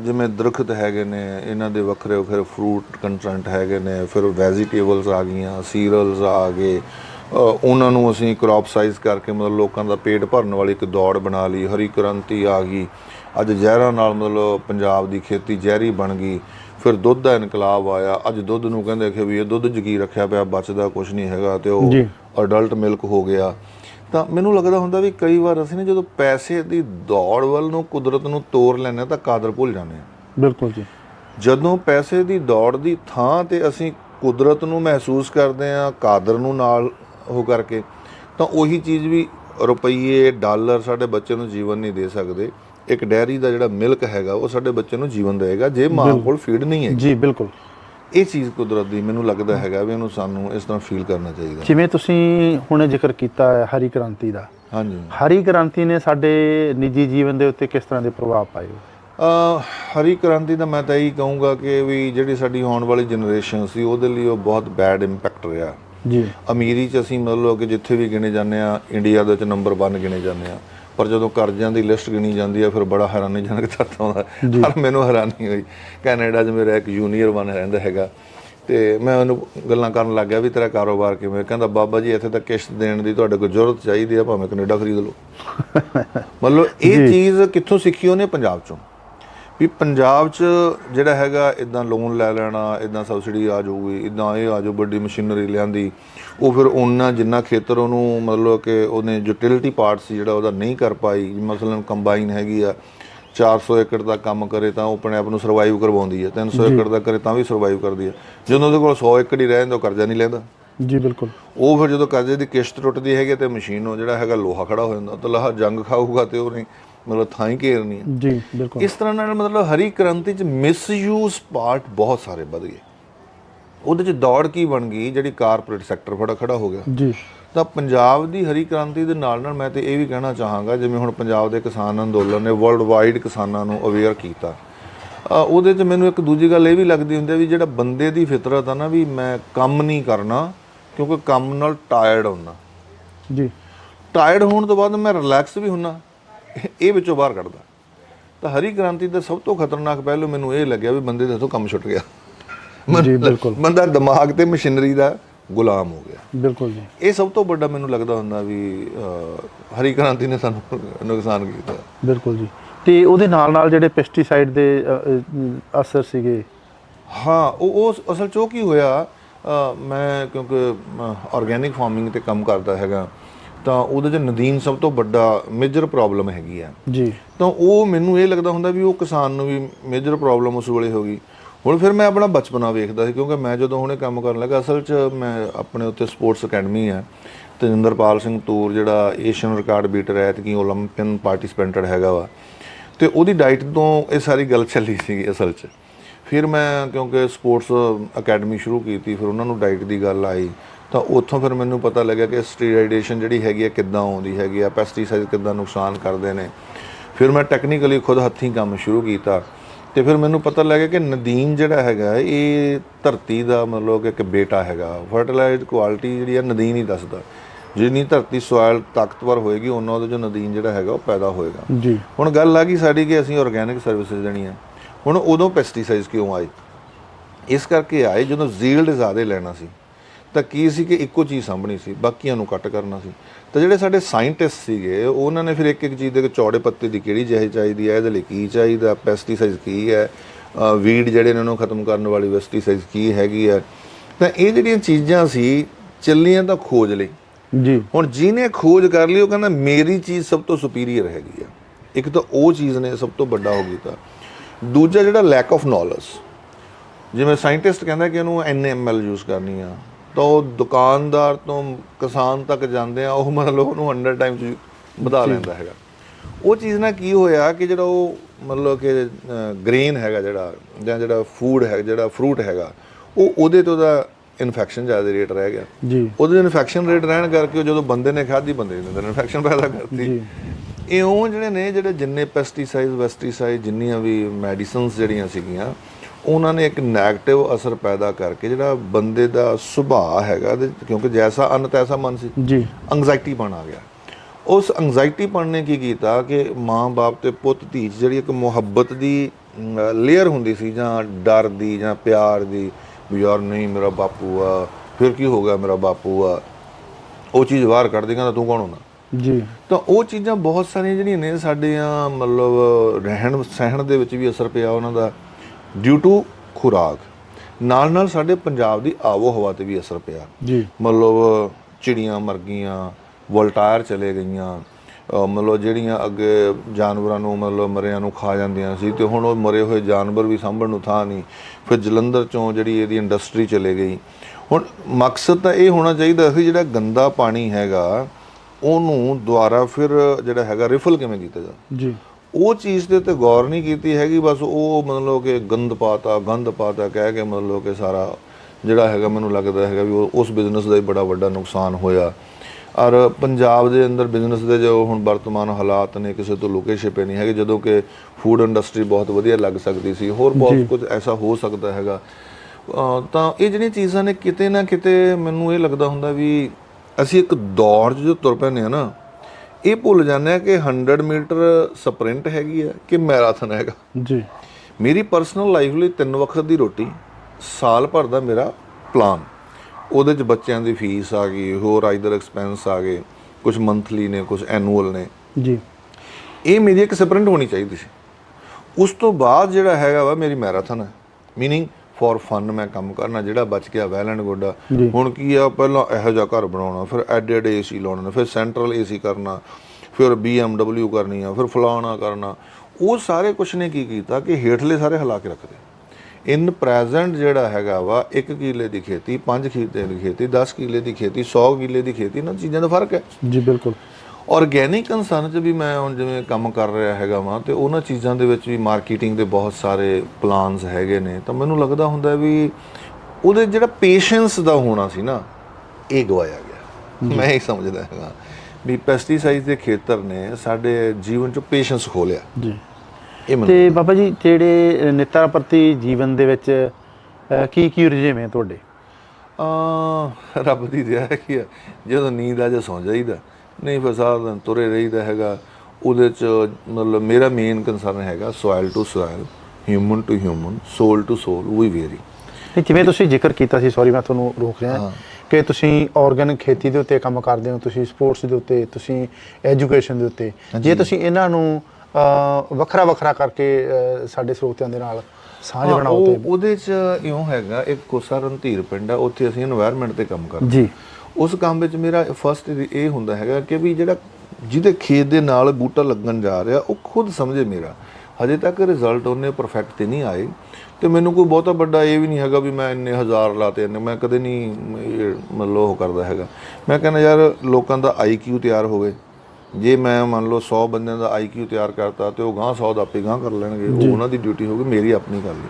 ਜਿਵੇਂ ਦਰਖਤ ਹੈਗੇ ਨੇ ਇਹਨਾਂ ਦੇ ਵੱਖਰੇ ਵੱਖਰੇ ਫਰੂਟ ਕੰਟੈਂਟ ਹੈਗੇ ਨੇ ਫਿਰ ਵੈਜੀਟੇਬਲਸ ਆ ਗਈਆਂ ਸੀਰੀਅਲਸ ਆ ਗਏ। ਉਹਨਾਂ ਨੂੰ ਅਸੀਂ ਕ੍ਰੌਪ ਸਾਈਜ਼ ਕਰਕੇ ਮਤਲਬ ਲੋਕਾਂ ਦਾ ਪੇਟ ਭਰਨ ਵਾਲੀ ਇੱਕ ਦੌੜ ਬਣਾ ਲਈ ਹਰੀ ਕ੍ਰਾਂਤੀ ਆ ਗਈ। ਅੱਜ ਜ਼ਹਿਰਾਂ ਨਾਲ ਮਤਲਬ ਪੰਜਾਬ ਦੀ ਖੇਤੀ ਜ਼ਹਿਰੀ ਬਣ ਗਈ। ਫਿਰ ਦੁੱਧ ਦਾ ਇਨਕਲਾਬ ਆਇਆ। ਅੱਜ ਦੁੱਧ ਨੂੰ ਕਹਿੰਦੇ ਕਿ ਵੀ ਇਹ ਦੁੱਧ ਕੀ ਰੱਖਿਆ ਪਿਆ ਬਚਦਾ ਕੁਝ ਨਹੀਂ ਹੈਗਾ ਤੇ ਉਹ। ਅਡਲਟ ਮਿਲਕ ਹੋ ਗਿਆ। ਤਾਂ ਮੈਨੂੰ ਲੱਗਦਾ ਹੁੰਦਾ ਵੀ ਕਈ ਵਾਰ ਅਸੀਂ ਨੇ ਜਦੋਂ ਪੈਸੇ ਦੀ ਦੌੜ ਵੱਲ ਨੂੰ ਕੁਦਰਤ ਨੂੰ ਤੋੜ ਹਾਂ ਤਾਂ ਕਾਦਰ ਭੁੱਲ ਜਾਂਦੇ ਹਾਂ। ਬਿਲਕੁਲ ਜੀ। ਜਦੋਂ ਪੈਸੇ ਦੀ ਦੌੜ ਦੀ ਥਾਂ ਤੇ ਅਸੀਂ ਕੁਦਰਤ ਨੂੰ ਮਹਿਸੂਸ ਕਰਦੇ ਹਾਂ ਕਾਦਰ ਨੂੰ ਨਾਲ ਉਹ ਕਰਕੇ ਤਾਂ ਉਹੀ ਚੀਜ਼ ਵੀ ਰੁਪਈਏ ਡਾਲਰ ਸਾਡੇ ਬੱਚੇ ਨੂੰ ਜੀਵਨ ਨਹੀਂ ਦੇ ਸਕਦੇ। ਇੱਕ ਡੈਰੀ ਦਾ ਜਿਹੜਾ ਮਿਲਕ ਹੈਗਾ ਉਹ ਸਾਡੇ ਬੱਚੇ ਨੂੰ ਜੀਵਨ ਦੇਗਾ ਜੇ ਮਾਂ ਕੋਲ ਫੀਡ ਨਹੀਂ ਹੈ ਜੀ ਬਿਲਕੁਲ। ਇਹ ਚੀਜ਼ ਕੁਦਰਤ ਦੀ ਮੈਨੂੰ ਲੱਗਦਾ ਹੈਗਾ ਵੀ ਇਹਨੂੰ ਸਾਨੂੰ ਇਸ ਤਰ੍ਹਾਂ ਫੀਲ ਕਰਨਾ ਚਾਹੀਦਾ। ਜਿਵੇਂ ਤੁਸੀਂ ਹੁਣੇ ਜ਼ਿਕਰ ਕੀਤਾ ਹੈ ਹਰੀ ਕ੍ਰਾਂਤੀ ਦਾ। ਹਾਂਜੀ। ਹਰੀ ਕ੍ਰਾਂਤੀ ਨੇ ਸਾਡੇ ਨਿੱਜੀ ਜੀਵਨ ਦੇ ਉੱਤੇ ਕਿਸ ਤਰ੍ਹਾਂ ਦੇ ਪ੍ਰਭਾਵ ਪਾਏ ਅ ਹਰੀ ਕ੍ਰਾਂਤੀ ਦਾ ਮੈਂ ਤਾਂ ਇਹੀ ਕਹੂੰਗਾ ਕਿ ਵੀ ਜਿਹੜੀ ਸਾਡੀ ਆਉਣ ਵਾਲੀ ਜਨਰੇਸ਼ਨ ਸੀ ਉਹਦੇ ਲਈ ਉਹ ਬਹੁਤ ਬੈਡ ਇੰਪੈਕਟ ਰਿਹਾ। ਜੀ। ਅਮੀਰੀ ਚ ਅਸੀਂ ਮਤਲਬ ਕਿ ਜਿੱਥੇ ਵੀ ਗਿਣੇ ਜਾਂਦੇ ਆ ਇੰਡੀਆ ਦੇ ਵਿੱਚ ਨੰਬਰ 1 ਗਿਣੇ ਜਾਂਦੇ ਆ ਪਰ ਜਦੋਂ ਕਰਜ਼ਿਆਂ ਦੀ ਲਿਸਟ ਗਿਣੀ ਜਾਂਦੀ ਆ ਫਿਰ ਬੜਾ ਹੈਰਾਨੀਜਨਕ ਤੱਥ ਆਉਂਦਾ ਪਰ ਮੈਨੂੰ ਹੈਰਾਨੀ ਹੋਈ। ਕੈਨੇਡਾ 'ਚ ਮੇਰਾ ਇੱਕ ਜੂਨੀਅਰ ਬਣ ਰਹਿੰਦਾ ਹੈਗਾ। ਤੇ ਮੈਂ ਉਹਨੂੰ ਗੱਲਾਂ ਕਰਨ ਲੱਗ ਗਿਆ ਵੀ ਤੇਰਾ ਕਾਰੋਬਾਰ ਕਿਵੇਂ? ਕਹਿੰਦਾ ਬਾਬਾ ਜੀ ਇੱਥੇ ਤਾਂ ਕਿਸ਼ਤ ਦੇਣ ਦੀ ਤੁਹਾਡੇ ਕੋਲ ਜ਼ਰੂਰਤ ਚਾਹੀਦੀ ਆ ਭਾਵੇਂ ਕੈਨੇਡਾ ਖਰੀਦ ਲਓ। ਮਤਲਬ ਇਹ ਚੀਜ਼ ਕਿੱਥੋਂ ਸਿੱਖੀ ਉਹਨੇ? ਪੰਜਾਬ ਚੋਂ। ਵੀ ਪੰਜਾਬ 'ਚ ਜਿਹੜਾ ਹੈਗਾ ਇਦਾਂ ਲੋਨ ਲੈ ਲੈਣਾ ਇਦਾਂ ਸਬਸਿਡੀ ਆ ਜਾਊਗੀ ਇਦਾਂ ਇਹ ਆ ਜਾਊ ਵੱਡੀ ਮਸ਼ੀਨਰੀ ਲਿਆਂਦੀ ਉਹ ਫਿਰ ਉਹਨਾਂ ਜਿੰਨਾ ਖੇਤਰ ਉਹਨੂੰ ਮਤਲਬ ਕਿ ਉਹਨੇ ਯੂਟਿਲਿਟੀ ਪਾਰਟ ਸੀ ਜਿਹੜਾ ਉਹਦਾ ਨਹੀਂ ਕਰ ਪਾਈ ਮਸਲਨ ਕੰਬਾਈਨ ਹੈਗੀ ਆ 400 ਏਕੜ ਦਾ ਕੰਮ ਕਰੇ ਤਾਂ ਉਹ ਆਪਣੇ ਆਪ ਨੂੰ ਸਰਵਾਈਵ ਕਰਵਾਉਂਦੀ ਹੈ 300 ਏਕੜ ਦਾ ਕਰੇ ਤਾਂ ਵੀ ਸਰਵਾਈਵ ਕਰਦੀ ਹੈ ਜਦੋਂ ਉਹਦੇ ਕੋਲ 100 ਏਕੜ ਹੀ ਰਹਿ ਜਾਂਦਾ ਉਹ ਕਰਜ਼ਾ ਨਹੀਂ ਲੈਂਦਾ। ਜੀ ਬਿਲਕੁਲ। ਉਹ ਫਿਰ ਜਦੋਂ ਕਰਜ਼ੇ ਦੀ ਕਿਸ਼ਤ ਟੁੱਟਦੀ ਹੈਗੀ ਤੇ ਮਸ਼ੀਨ ਉਹ ਜਿਹੜਾ ਹੈਗਾ ਲੋਹਾ ਖੜਾ ਹੋ ਜਾਂਦਾ ਤਾਂ ਲੋਹਾ ਜੰਗ ਖਾਊਗਾ ਤੇ ਉਹਨੇ ਮਤਲਬ ਥਾਂ ਹੀ ਘੇਰਨੀ ਹੈ। ਜੀ ਬਿਲਕੁਲ। ਇਸ ਤਰ੍ਹਾਂ ਨਾਲ ਮਤਲਬ ਹਰੀ ਕ੍ਰਾਂਤੀ ਚ ਮਿਸਯੂਜ਼ ਪਾਰਟ ਬਹੁਤ ਸਾਰੇ ਵੱਧ ਗਏ। ਉਹਦੇ ਚ ਦੌੜ ਕੀ ਬਣ ਗਈ ਜਿਹੜੀ ਕਾਰਪੋਰੇਟ ਸੈਕਟਰ ਫੜਾ ਖੜਾ ਹੋ ਗਿਆ। ਜੀ। ਤਾਂ ਪੰਜਾਬ ਦੀ ਹਰੀ ਕ੍ਰਾਂਤੀ ਦੇ ਨਾਲ ਨਾਲ ਮੈਂ ਤੇ ਇਹ ਵੀ ਕਹਿਣਾ ਚਾਹਾਂਗਾ ਜਿਵੇਂ ਹੁਣ ਪੰਜਾਬ ਦੇ ਕਿਸਾਨ ਅੰਦੋਲਨ ਨੇ ਵਰਲਡ ਵਾਈਡ ਕਿਸਾਨਾਂ ਨੂੰ ਅਵੇਅਰ ਕੀਤਾ। ਉਹਦੇ 'ਚ ਮੈਨੂੰ ਇੱਕ ਦੂਜੀ ਗੱਲ ਇਹ ਵੀ ਲੱਗਦੀ ਹੁੰਦੀ ਹੈ ਵੀ ਜਿਹੜਾ ਬੰਦੇ ਦੀ ਫਿਤਰਤ ਆ ਨਾ ਵੀ ਮੈਂ ਕੰਮ ਨਹੀਂ ਕਰਨਾ ਕਿਉਂਕਿ ਕੰਮ ਨਾਲ ਟਾਇਰਡ ਹੁੰਨਾ। ਜੀ। ਟਾਇਰਡ ਹੋਣ ਤੋਂ ਬਾਅਦ ਮੈਂ ਰਿਲੈਕਸ ਵੀ ਹੁੰਨਾ। ਇਹ ਵਿੱਚੋਂ ਬਾਹਰ ਕੱਢਦਾ। ਤਾਂ ਹਰੀ ਕ੍ਰਾਂਤੀ ਦਾ ਸਭ ਤੋਂ ਖਤਰਨਾਕ ਪਹਿਲੂ ਮੈਨੂੰ ਇਹ ਲੱਗਿਆ ਵੀ ਬੰਦੇ ਦੇ ਹੱਥੋਂ ਕੰਮ ਛੁੱਟ ਗਿਆ। ਜੀ ਬਿਲਕੁਲ। ਬੰਦਾ ਦਿਮਾਗ ਤੇ ਮਸ਼ੀਨਰੀ ਦਾ ਗੁਲਾਮ ਹੋ ਗਿਆ। ਬਿਲਕੁਲ ਜੀ। ਇਹ ਸਭ ਤੋਂ ਵੱਡਾ ਮੈਨੂੰ ਲੱਗਦਾ ਹੁੰਦਾ ਵੀ ਹਰੀ ਕ੍ਰਾਂਤੀ ਨੇ ਸਾਨੂੰ ਨੁਕਸਾਨ ਕੀਤਾ। ਬਿਲਕੁਲ ਜੀ। ਤੇ ਉਹਦੇ ਨਾਲ ਨਾਲ ਜਿਹੜੇ ਪੈਸਟੀਸਾਈਡ ਦੇ ਅਸਰ ਸੀਗੇ। ਹਾਂ ਉਹ ਉਹ ਅਸਲ 'ਚ ਕੀ ਹੋਇਆ ਮੈਂ ਕਿਉਂਕਿ ਆਰਗੇਨਿਕ ਫਾਰਮਿੰਗ ਤੇ ਕੰਮ ਕਰਦਾ ਹੈਗਾ। ਤਾਂ ਉਹਦੇ 'ਚ ਨਦੀਨ ਸਭ ਤੋਂ ਵੱਡਾ ਮੇਜਰ ਪ੍ਰੋਬਲਮ ਹੈਗੀ ਆ। ਜੀ। ਤਾਂ ਉਹ ਮੈਨੂੰ ਇਹ ਲੱਗਦਾ ਹੁੰਦਾ ਵੀ ਉਹ ਕਿਸਾਨ ਨੂੰ ਵੀ ਮੇਜਰ ਪ੍ਰੋਬਲਮ ਉਸ ਵੇਲੇ ਹੋ ਗਈ। ਹੁਣ ਫਿਰ ਮੈਂ ਆਪਣਾ ਬਚਪਨਾ ਵੇਖਦਾ ਸੀ ਕਿਉਂਕਿ ਮੈਂ ਜਦੋਂ ਹੁਣੇ ਕੰਮ ਕਰਨ ਲੱਗਾ ਅਸਲ 'ਚ ਮੈਂ ਆਪਣੇ ਉੱਤੇ ਸਪੋਰਟਸ ਅਕੈਡਮੀ ਆ। ਤਜਿੰਦਰਪਾਲ ਸਿੰਘ ਤੂਰ ਜਿਹੜਾ ਏਸ਼ੀਅਨ ਰਿਕਾਰਡ ਬੀਟਰ ਹੈ ਤੇ ਕੀ 올림픽ਨ ਪਾਰਟਿਸਪੈਂਟਡ ਹੈਗਾ ਵਾ। ਤੇ ਉਹਦੀ ਡਾਈਟ ਤੋਂ ਇਹ ਸਾਰੀ ਗੱਲ ਚੱਲੀ ਸੀ ਅਸਲ 'ਚ। ਫਿਰ ਮੈਂ ਕਿਉਂਕਿ ਸਪੋਰਟਸ ਅਕੈਡਮੀ ਸ਼ੁਰੂ ਕੀਤੀ ਫਿਰ ਉਹਨਾਂ ਨੂੰ ਡਾਈਟ ਦੀ ਗੱਲ ਆਈ। ਤਾਂ ਉੱਥੋਂ ਫਿਰ ਮੈਨੂੰ ਪਤਾ ਲੱਗਿਆ ਕਿ ਸਟੀਰਾਇਡੇਸ਼ਨ ਜਿਹੜੀ ਹੈਗੀ ਹੈ ਕਿੱਦਾਂ ਆਉਂਦੀ ਹੈਗੀ ਆ ਪੈਸਟੀਸਾਈਡ ਕਿੱਦਾਂ ਨੁਕਸਾਨ ਕਰਦੇ ਨੇ। ਫਿਰ ਮੈਂ ਟੈਕਨੀਕਲੀ ਖੁਦ ਹੱਥੀਂ ਕੰਮ ਸ਼ੁਰੂ ਕੀਤਾ ਤੇ ਫਿਰ ਮੈਨੂੰ ਪਤਾ ਲੱਗਿਆ ਕਿ ਨਦੀਨ ਜਿਹੜਾ ਹੈਗਾ ਇਹ ਧਰਤੀ ਦਾ ਮਤਲਬ ਕਿ ਇੱਕ ਬੇਟਾ ਹੈਗਾ। ਫਰਟੀਲਾਈਜ਼ਡ ਕੁਆਲਿਟੀ ਜਿਹੜੀ ਹੈ ਨਦੀਨ ਹੀ ਦੱਸਦਾ। ਜਿੰਨੀ ਧਰਤੀ ਸੋਇਲ ਤਾਕਤਵਰ ਹੋਏਗੀ ਉਹਨਾਂ ਉਹਦੇ ਚੋਂ ਨਦੀਨ ਜਿਹੜਾ ਹੈਗਾ ਉਹ ਪੈਦਾ ਹੋਏਗਾ। ਜੀ। ਹੁਣ ਗੱਲ ਆ ਗਈ ਸਾਡੀ ਕਿ ਅਸੀਂ ਆਰਗੇਨਿਕ ਸਰਵਿਸਿਜ਼ ਦੇਣੀਆਂ। ਹੁਣ ਉਦੋਂ ਪੈਸਟੀਸਾਈਡਸ ਕਿਉਂ ਆਏ? ਇਸ ਕਰਕੇ ਆਏ ਜਦੋਂ ਜ਼ੀਲਡ ਜ਼ਿਆਦਾ ਲੈਣਾ ਸੀ। ਤਾਂ ਕੀ ਸੀ ਕਿ ਇੱਕੋ ਚੀਜ਼ ਸਾਂਭਣੀ ਸੀ ਬਾਕੀਆਂ ਨੂੰ ਕੱਟ ਕਰਨਾ ਸੀ। ਤਾਂ ਜਿਹੜੇ ਸਾਡੇ ਸਾਇੰਟਿਸਟ ਸੀਗੇ ਉਹਨਾਂ ਨੇ ਫਿਰ ਇੱਕ ਇੱਕ ਚੀਜ਼ ਦੇ ਚੌੜੇ ਪੱਤੇ ਦੀ ਕਿਹੜੀ ਜਿਹੀ ਚਾਹੀਦੀ ਹੈ ਇਹਦੇ ਲਈ ਕੀ ਚਾਹੀਦਾ ਪੈਸਟੀਸਾਈਡ ਕੀ ਹੈ ਵੀਡ ਜਿਹੜੇ ਇਹਨਾਂ ਨੂੰ ਖਤਮ ਕਰਨ ਵਾਲੀ ਪੈਸਟੀਸਾਈਡ ਕੀ ਹੈਗੀ ਹੈ। ਤਾਂ ਇਹ ਜਿਹੜੀਆਂ ਚੀਜ਼ਾਂ ਸੀ ਚੱਲੀਆਂ ਤਾਂ ਖੋਜ ਲਈ। ਜੀ। ਹੁਣ ਜਿਹਨੇ ਖੋਜ ਕਰ ਲਈ ਉਹ ਕਹਿੰਦਾ ਮੇਰੀ ਚੀਜ਼ ਸਭ ਤੋਂ ਸੁਪੀਰੀਅਰ ਹੈਗੀ ਆ। ਇੱਕ ਤਾਂ ਉਹ ਚੀਜ਼ ਨੇ ਸਭ ਤੋਂ ਵੱਡਾ ਹੋ ਕੀਤਾ ਦੂਜਾ ਜਿਹੜਾ ਲੈਕ ਆਫ ਨੌਲੇਜ ਜਿਵੇਂ ਸਾਇੰਟਿਸਟ ਕਹਿੰਦਾ ਕਿ ਇਹਨੂੰ ਐਨਐਮਐਲ ਯੂਜ਼ ਕਰਨੀ ਆ। ਤਾਂ ਉਹ ਦੁਕਾਨਦਾਰ ਤੋਂ ਕਿਸਾਨ ਤੱਕ ਜਾਂਦੇ ਆ ਉਹ ਮਤਲਬ ਉਹਨੂੰ 100 ਟਾਈਮਸ ਵਧਾ ਲੈਂਦਾ ਹੈਗਾ। ਉਹ ਚੀਜ਼ ਨਾਲ ਕੀ ਹੋਇਆ ਕਿ ਜਿਹੜਾ ਉਹ ਮਤਲਬ ਕਿ ਗ੍ਰੇਨ ਹੈਗਾ ਜਿਹੜਾ ਜਾਂ ਜਿਹੜਾ ਫੂਡ ਹੈ ਜਿਹੜਾ ਫਰੂਟ ਹੈਗਾ ਉਹ ਉਹਦੇ ਤੋਂ ਦਾ ਇਨਫੈਕਸ਼ਨ ਜ਼ਿਆਦਾ ਰੇਟ ਰਹਿ ਗਿਆ। ਜੀ। ਉਹਦੇ ਇਨਫੈਕਸ਼ਨ ਰੇਟ ਰਹਿਣ ਕਰਕੇ ਜਦੋਂ ਬੰਦੇ ਨੇ ਖਾਧੀ ਬੰਦੇ ਦੇ ਅੰਦਰ ਇਨਫੈਕਸ਼ਨ ਪੈਦਾ ਕਰਤੀ। ਜੀ। ਇਹ ਉਹ ਜਿਹੜੇ ਨੇ ਜਿਹੜੇ ਜਿੰਨੇ ਪੈਸਟੀਸਾਈਡ ਵੈਸਟੀਸਾਈਡ ਜਿੰਨੀਆਂ ਵੀ ਮੈਡੀਸਿਨਸ ਜਿਹੜੀਆਂ ਸੀਗੀਆਂ ਉਹਨਾਂ ਨੇ ਇੱਕ 네ਗੇਟਿਵ ਅਸਰ ਪੈਦਾ ਕਰਕੇ ਜਿਹੜਾ ਬੰਦੇ ਦਾ ਸੁਭਾਅ ਹੈਗਾ ਤੇ ਕਿਉਂਕਿ ਜੈਸਾ ਅੰਨ ਤੈਸਾ ਮਨ ਸੀ ਜੀ। ਐਂਗਜ਼ਾਇਟੀ ਬਣ ਆ ਗਿਆ। ਉਸ ਐਂਜ਼ਾਈਟੀ ਪਣ ਨੇ ਕੀ ਕੀਤਾ ਕਿ ਮਾਂ-ਬਾਪ ਤੇ ਪੁੱਤ ਧੀ ਜਿਹੜੀ ਇੱਕ ਮੁਹੱਬਤ ਦੀ ਲੇਅਰ ਹੁੰਦੀ ਸੀ ਜਾਂ ਡਰ ਦੀ ਜਾਂ ਪਿਆਰ ਦੀ ਯਾਰ ਨਹੀਂ ਮੇਰਾ ਬਾਪੂ ਆ ਫਿਰ ਕੀ ਹੋ ਗਿਆ ਮੇਰਾ ਬਾਪੂ ਆ ਉਹ ਚੀਜ਼ ਬਾਹਰ ਕੱਢ ਦੇ ਕਹਿੰਦਾ ਤੂੰ ਕੌਣ ਹੁੰਦਾ ਜੀ। ਤਾਂ ਉਹ ਚੀਜ਼ਾਂ ਬਹੁਤ ਸਾਰੀਆਂ ਜਿਹੜੀਆਂ ਨੇ ਸਾਡੀਆਂ ਮਤਲਬ ਰਹਿਣ ਸਹਿਣ ਦੇ ਵਿੱਚ ਵੀ ਅਸਰ ਪਿਆ ਉਹਨਾਂ ਦਾ। ਡਿਊ ਟੂ ਖੁਰਾਕ। ਨਾਲ ਨਾਲ ਸਾਡੇ ਪੰਜਾਬ ਦੀ ਆਵੋ ਹਵਾ ਤੇ ਵੀ ਅਸਰ ਪਿਆ। ਜੀ। ਮਤਲਬ ਚਿੜੀਆਂ ਮਰ ਗਈਆਂ ਵੋਲਟਾਇਰ ਚਲੇ ਗਈਆਂ ਮਤਲਬ ਜਿਹੜੀਆਂ ਅੱਗੇ ਜਾਨਵਰਾਂ ਨੂੰ ਮਤਲਬ ਮਰਿਆਂ ਨੂੰ ਖਾ ਜਾਂਦੀਆਂ ਸੀ ਤੇ ਹੁਣ ਉਹ ਮਰੇ ਹੋਏ ਜਾਨਵਰ ਵੀ ਸਾਂਭਣ ਨੂੰ ਥਾਂ ਨਹੀਂ। ਫਿਰ ਜਲੰਧਰ ਚੋਂ ਜਿਹੜੀ ਇਹਦੀ ਇੰਡਸਟਰੀ ਚਲੇ ਗਈ। ਹੁਣ ਮਕਸਦ ਤਾਂ ਇਹ ਹੋਣਾ ਚਾਹੀਦਾ ਸੀ ਜਿਹੜਾ ਗੰਦਾ ਪਾਣੀ ਹੈਗਾ ਉਹਨੂੰ ਦੁਬਾਰਾ ਫਿਰ ਜਿਹੜਾ ਹੈਗਾ ਰਿਫਲ ਕਿਵੇਂ ਕੀਤਾ ਜਾ ਜੀ। ਉਹ ਚੀਜ਼ ਦੇ ਤੇ ਗੌਰ ਨਹੀਂ ਕੀਤੀ ਹੈਗੀ ਬਸ ਉਹ ਮਤਲਬ ਕਿ ਗੰਦ ਪਾਤਾ ਗੰਦ ਪਾਤਾ ਕਹਿ ਕੇ ਮਤਲਬ ਕਿ ਸਾਰਾ ਜਿਹੜਾ ਹੈਗਾ ਮੈਨੂੰ ਲੱਗਦਾ ਹੈਗਾ ਵੀ ਉਸ ਬਿਜ਼ਨਸ ਦਾ ਹੀ ਬੜਾ ਵੱਡਾ ਨੁਕਸਾਨ ਹੋਇਆ। ਔਰ ਪੰਜਾਬ ਦੇ ਅੰਦਰ ਬਿਜ਼ਨਸ ਦੇ ਜੋ ਹੁਣ ਵਰਤਮਾਨ ਹਾਲਾਤ ਨੇ ਕਿਸੇ ਤੋਂ ਲੁਕੇ ਛਿਪੇ ਨਹੀਂ ਹੈਗੇ ਜਦੋਂ ਕਿ ਫੂਡ ਇੰਡਸਟਰੀ ਬਹੁਤ ਵਧੀਆ ਲੱਗ ਸਕਦੀ ਸੀ ਹੋਰ ਬਹੁਤ ਕੁਝ ਐਸਾ ਹੋ ਸਕਦਾ ਹੈਗਾ। ਤਾਂ ਇਹ ਜਿਹੜੀਆਂ ਚੀਜ਼ਾਂ ਨੇ ਕਿਤੇ ਨਾ ਕਿਤੇ ਮੈਨੂੰ ਇਹ ਲੱਗਦਾ ਹੁੰਦਾ ਵੀ ਅਸੀਂ ਇੱਕ ਦੌੜ 'ਚ ਜੋ ਤੁਰ ਪੈਂਦੇ ਆ ਨਾ ਇਹ ਭੁੱਲ ਜਾਂਦੇ ਆ ਕਿ 100 ਮੀਟਰ ਸਪ੍ਰਿੰਟ ਹੈਗੀ ਆ ਕਿ ਮੈਰਾਥਨ ਹੈਗਾ? ਜੀ। ਮੇਰੀ ਪਰਸਨਲ ਲਾਈਫ ਲਈ ਤਿੰਨ ਵਕਤ ਦੀ ਰੋਟੀ ਸਾਲ ਭਰ ਦਾ ਮੇਰਾ ਪਲਾਨ। ਉਹਦੇ 'ਚ ਬੱਚਿਆਂ ਦੀ ਫੀਸ ਆ ਗਈ ਹੋਰ ਆਈਦਰ ਐਕਸਪੈਂਸ ਆ ਗਏ ਕੁਝ ਮੰਥਲੀ ਨੇ ਕੁਝ ਐਨੂਅਲ ਨੇ। ਜੀ। ਇਹ ਮੇਰੀ ਇੱਕ ਸਪ੍ਰਿੰਟ ਹੋਣੀ ਚਾਹੀਦੀ ਸੀ। ਉਸ ਤੋਂ ਬਾਅਦ ਜਿਹੜਾ ਹੈਗਾ ਵਾ ਮੇਰੀ ਮੈਰਾਥਨ ਹੈ। ਮੀਨਿੰਗ ਫॉर ਫਨ ਮੈਂ ਕੰਮ ਕਰਨਾ ਜਿਹੜਾ ਬਚ ਗਿਆ ਵੈਲ ਐਂਡ ਗੁੱਡ ਆ। ਹੁਣ ਕੀ ਆ ਪਹਿਲਾਂ ਇਹੋ ਜਿਹਾ ਘਰ ਬਣਾਉਣਾ ਫਿਰ ਐਡਡ ਏਸੀ ਲਾਉਣਾ ਫਿਰ ਸੈਂਟਰਲ ਏਸੀ ਕਰਨਾ ਫਿਰ BMW ਕਰਨੀ ਆ ਫਿਰ ਫਲਾਣਾ ਕਰਨਾ। ਉਹ ਸਾਰੇ ਕੁਛ ਨੇ ਕੀ ਕੀਤਾ ਕਿ ਹੇਠਲੇ ਸਾਰੇ ਹਿਲਾ ਕੇ ਰੱਖਦੇ। ਇਨ ਪ੍ਰੈਜ਼ੈਂਟ ਜਿਹੜਾ ਹੈਗਾ ਵਾ 1 ਕਿੱਲੇ ਦੀ ਖੇਤੀ 5 ਕਿੱਲੇ ਦੀ ਖੇਤੀ 10 ਕਿੱਲੇ ਦੀ ਖੇਤੀ 100 ਕਿੱਲੇ ਦੀ ਖੇਤੀ ਨਾ ਚੀਜ਼ਾਂ ਦਾ ਫ਼ਰਕ ਹੈ। ਜੀ ਬਿਲਕੁਲ। ਆਰਗੇਨਿਕ ਕੰਸਰਨ ਚ ਵੀ ਮੈਂ ਹੁਣ ਜਿਵੇਂ ਕੰਮ ਕਰ ਰਿਹਾ ਹੈਗਾ ਵਾਂ ਤੇ ਉਹਨਾਂ ਚੀਜ਼ਾਂ ਦੇ ਵਿੱਚ ਵੀ ਮਾਰਕੀਟਿੰਗ ਦੇ ਬਹੁਤ ਸਾਰੇ ਪਲਾਨਸ ਹੈਗੇ ਨੇ ਤਾਂ ਮੈਨੂੰ ਲੱਗਦਾ ਹੁੰਦਾ ਵੀ ਉਹਦੇ ਜਿਹੜਾ ਪੇਸ਼ੈਂਸ ਦਾ ਹੋਣਾ ਸੀ ਨਾ ਇਹ ਗਵਾਇਆ ਗਿਆ। ਮੈਂ ਇਹ ਸਮਝਦਾ ਹੈਗਾ ਵੀ ਪੈਸਟੀਸਾਈਡ ਦੇ ਖੇਤਰ ਨੇ ਸਾਡੇ ਜੀਵਨ ਚ ਪੇਸ਼ੈਂਸ ਖੋਲਿਆ। ਜੀ। ਤੇ ਬਾਬਾ ਜੀ ਜਿਹੜੇ ਨਿੱਤਾ ਪ੍ਰਤੀ ਜੀਵਨ ਦੇ ਵਿੱਚ ਕੀ ਕੀ ਰੁਝੇਵੇਂ ਤੁਹਾਡੇ? ਆ ਰੱਬ ਦੀ ਦਇਆ ਹੈ ਕਿ ਜਦੋਂ ਨੀਂਦ ਆ ਜਾ ਸੌਂ ਜਾਈਦਾ ਨਹੀਂ ਫਸਾਦ ਤੁਰੇ ਰਹੀਦਾ ਹੈਗਾ। ਉਹਦੇ ਚ ਮਤਲਬ ਮੇਰਾ ਮੇਨ ਕੰਸਰਨ ਹੈਗਾ soil to soil human to human soul to soul we very ਨਹੀਂ ਜਿਵੇਂ ਤੁਸੀਂ ਜ਼ਿਕਰ ਕੀਤਾ ਸੀ ਸੌਰੀ ਮੈਂ ਤੁਹਾਨੂੰ ਰੋਕ ਰਿਹਾ। ਕਿ ਤੁਸੀਂ ਆਰਗੈਨਿਕ ਖੇਤੀ ਦੇ ਉੱਤੇ ਕੰਮ ਕਰਦੇ ਹੋ ਤੁਸੀਂ ਸਪੋਰਟਸ ਦੇ ਉੱਤੇ ਤੁਸੀਂ ਐਜੂਕੇਸ਼ਨ ਦੇ ਉੱਤੇ। ਜੇ ਤੁਸੀਂ ਇਹਨਾਂ ਨੂੰ ਵੱਖਰਾ ਵੱਖਰਾ ਕਰਕੇ ਸਾਡੇ ਸਰੋਤਿਆਂ ਦੇ ਨਾਲ ਸਾਂਝ ਬਣਾਓ ਉਹਦੇ ਚ ਇਉਂ ਹੈਗਾ ਇੱਕ ਕੋਸਾ ਰਣਧੀਰ ਪਿੰਡ ਆ ਉੱਥੇ ਅਸੀਂ এনवायरमेंट ਤੇ ਕੰਮ ਕਰਦੇ ਜੀ। ਉਸ ਕੰਮ ਵਿੱਚ ਮੇਰਾ ਫਰਸਟ ਇਹ ਹੁੰਦਾ ਹੈਗਾ ਕਿ ਵੀ ਜਿਹੜਾ ਜਿਹਦੇ ਖੇਤ ਦੇ ਨਾਲ ਬੂਟਾ ਲੱਗਣ ਜਾ ਰਿਹਾ ਉਹ ਖੁਦ ਸਮਝੇ ਮੇਰਾ। ਹਜੇ ਤੱਕ ਰਿਜ਼ਲਟ ਉਹਨੇ ਪਰਫੈਕਟ ਤੇ ਨਹੀਂ ਆਏ। ਤੇ ਮੈਨੂੰ ਕੋਈ ਬਹੁਤਾ ਵੱਡਾ ਇਹ ਵੀ ਨਹੀਂ ਹੈਗਾ ਵੀ ਮੈਂ ਇੰਨੇ ਹਜ਼ਾਰ ਲਾਤੇ ਇੰਨੇ ਮੈਂ ਕਦੇ ਨਹੀਂ ਮਤਲਬ ਉਹ ਕਰਦਾ ਹੈਗਾ। ਮੈਂ ਕਹਿੰਦਾ ਯਾਰ ਲੋਕਾਂ ਦਾ ਆਈਕਿਊ ਤਿਆਰ ਹੋਵੇ। ਜੇ ਮੈਂ ਮੰਨ ਲਓ 100 ਬੰਦਿਆਂ ਦਾ ਆਈਕਿਊ ਤਿਆਰ ਕਰਤਾ ਤੇ ਉਹ ਗਾਂ 100 ਦਾ ਆਪੇ ਗਾਂ ਕਰ ਲੈਣਗੇ ਉਹ ਉਹਨਾਂ ਦੀ ਡਿਊਟੀ ਹੋਊਗੀ ਮੇਰੀ ਆਪਣੀ ਕਰ ਲਈ।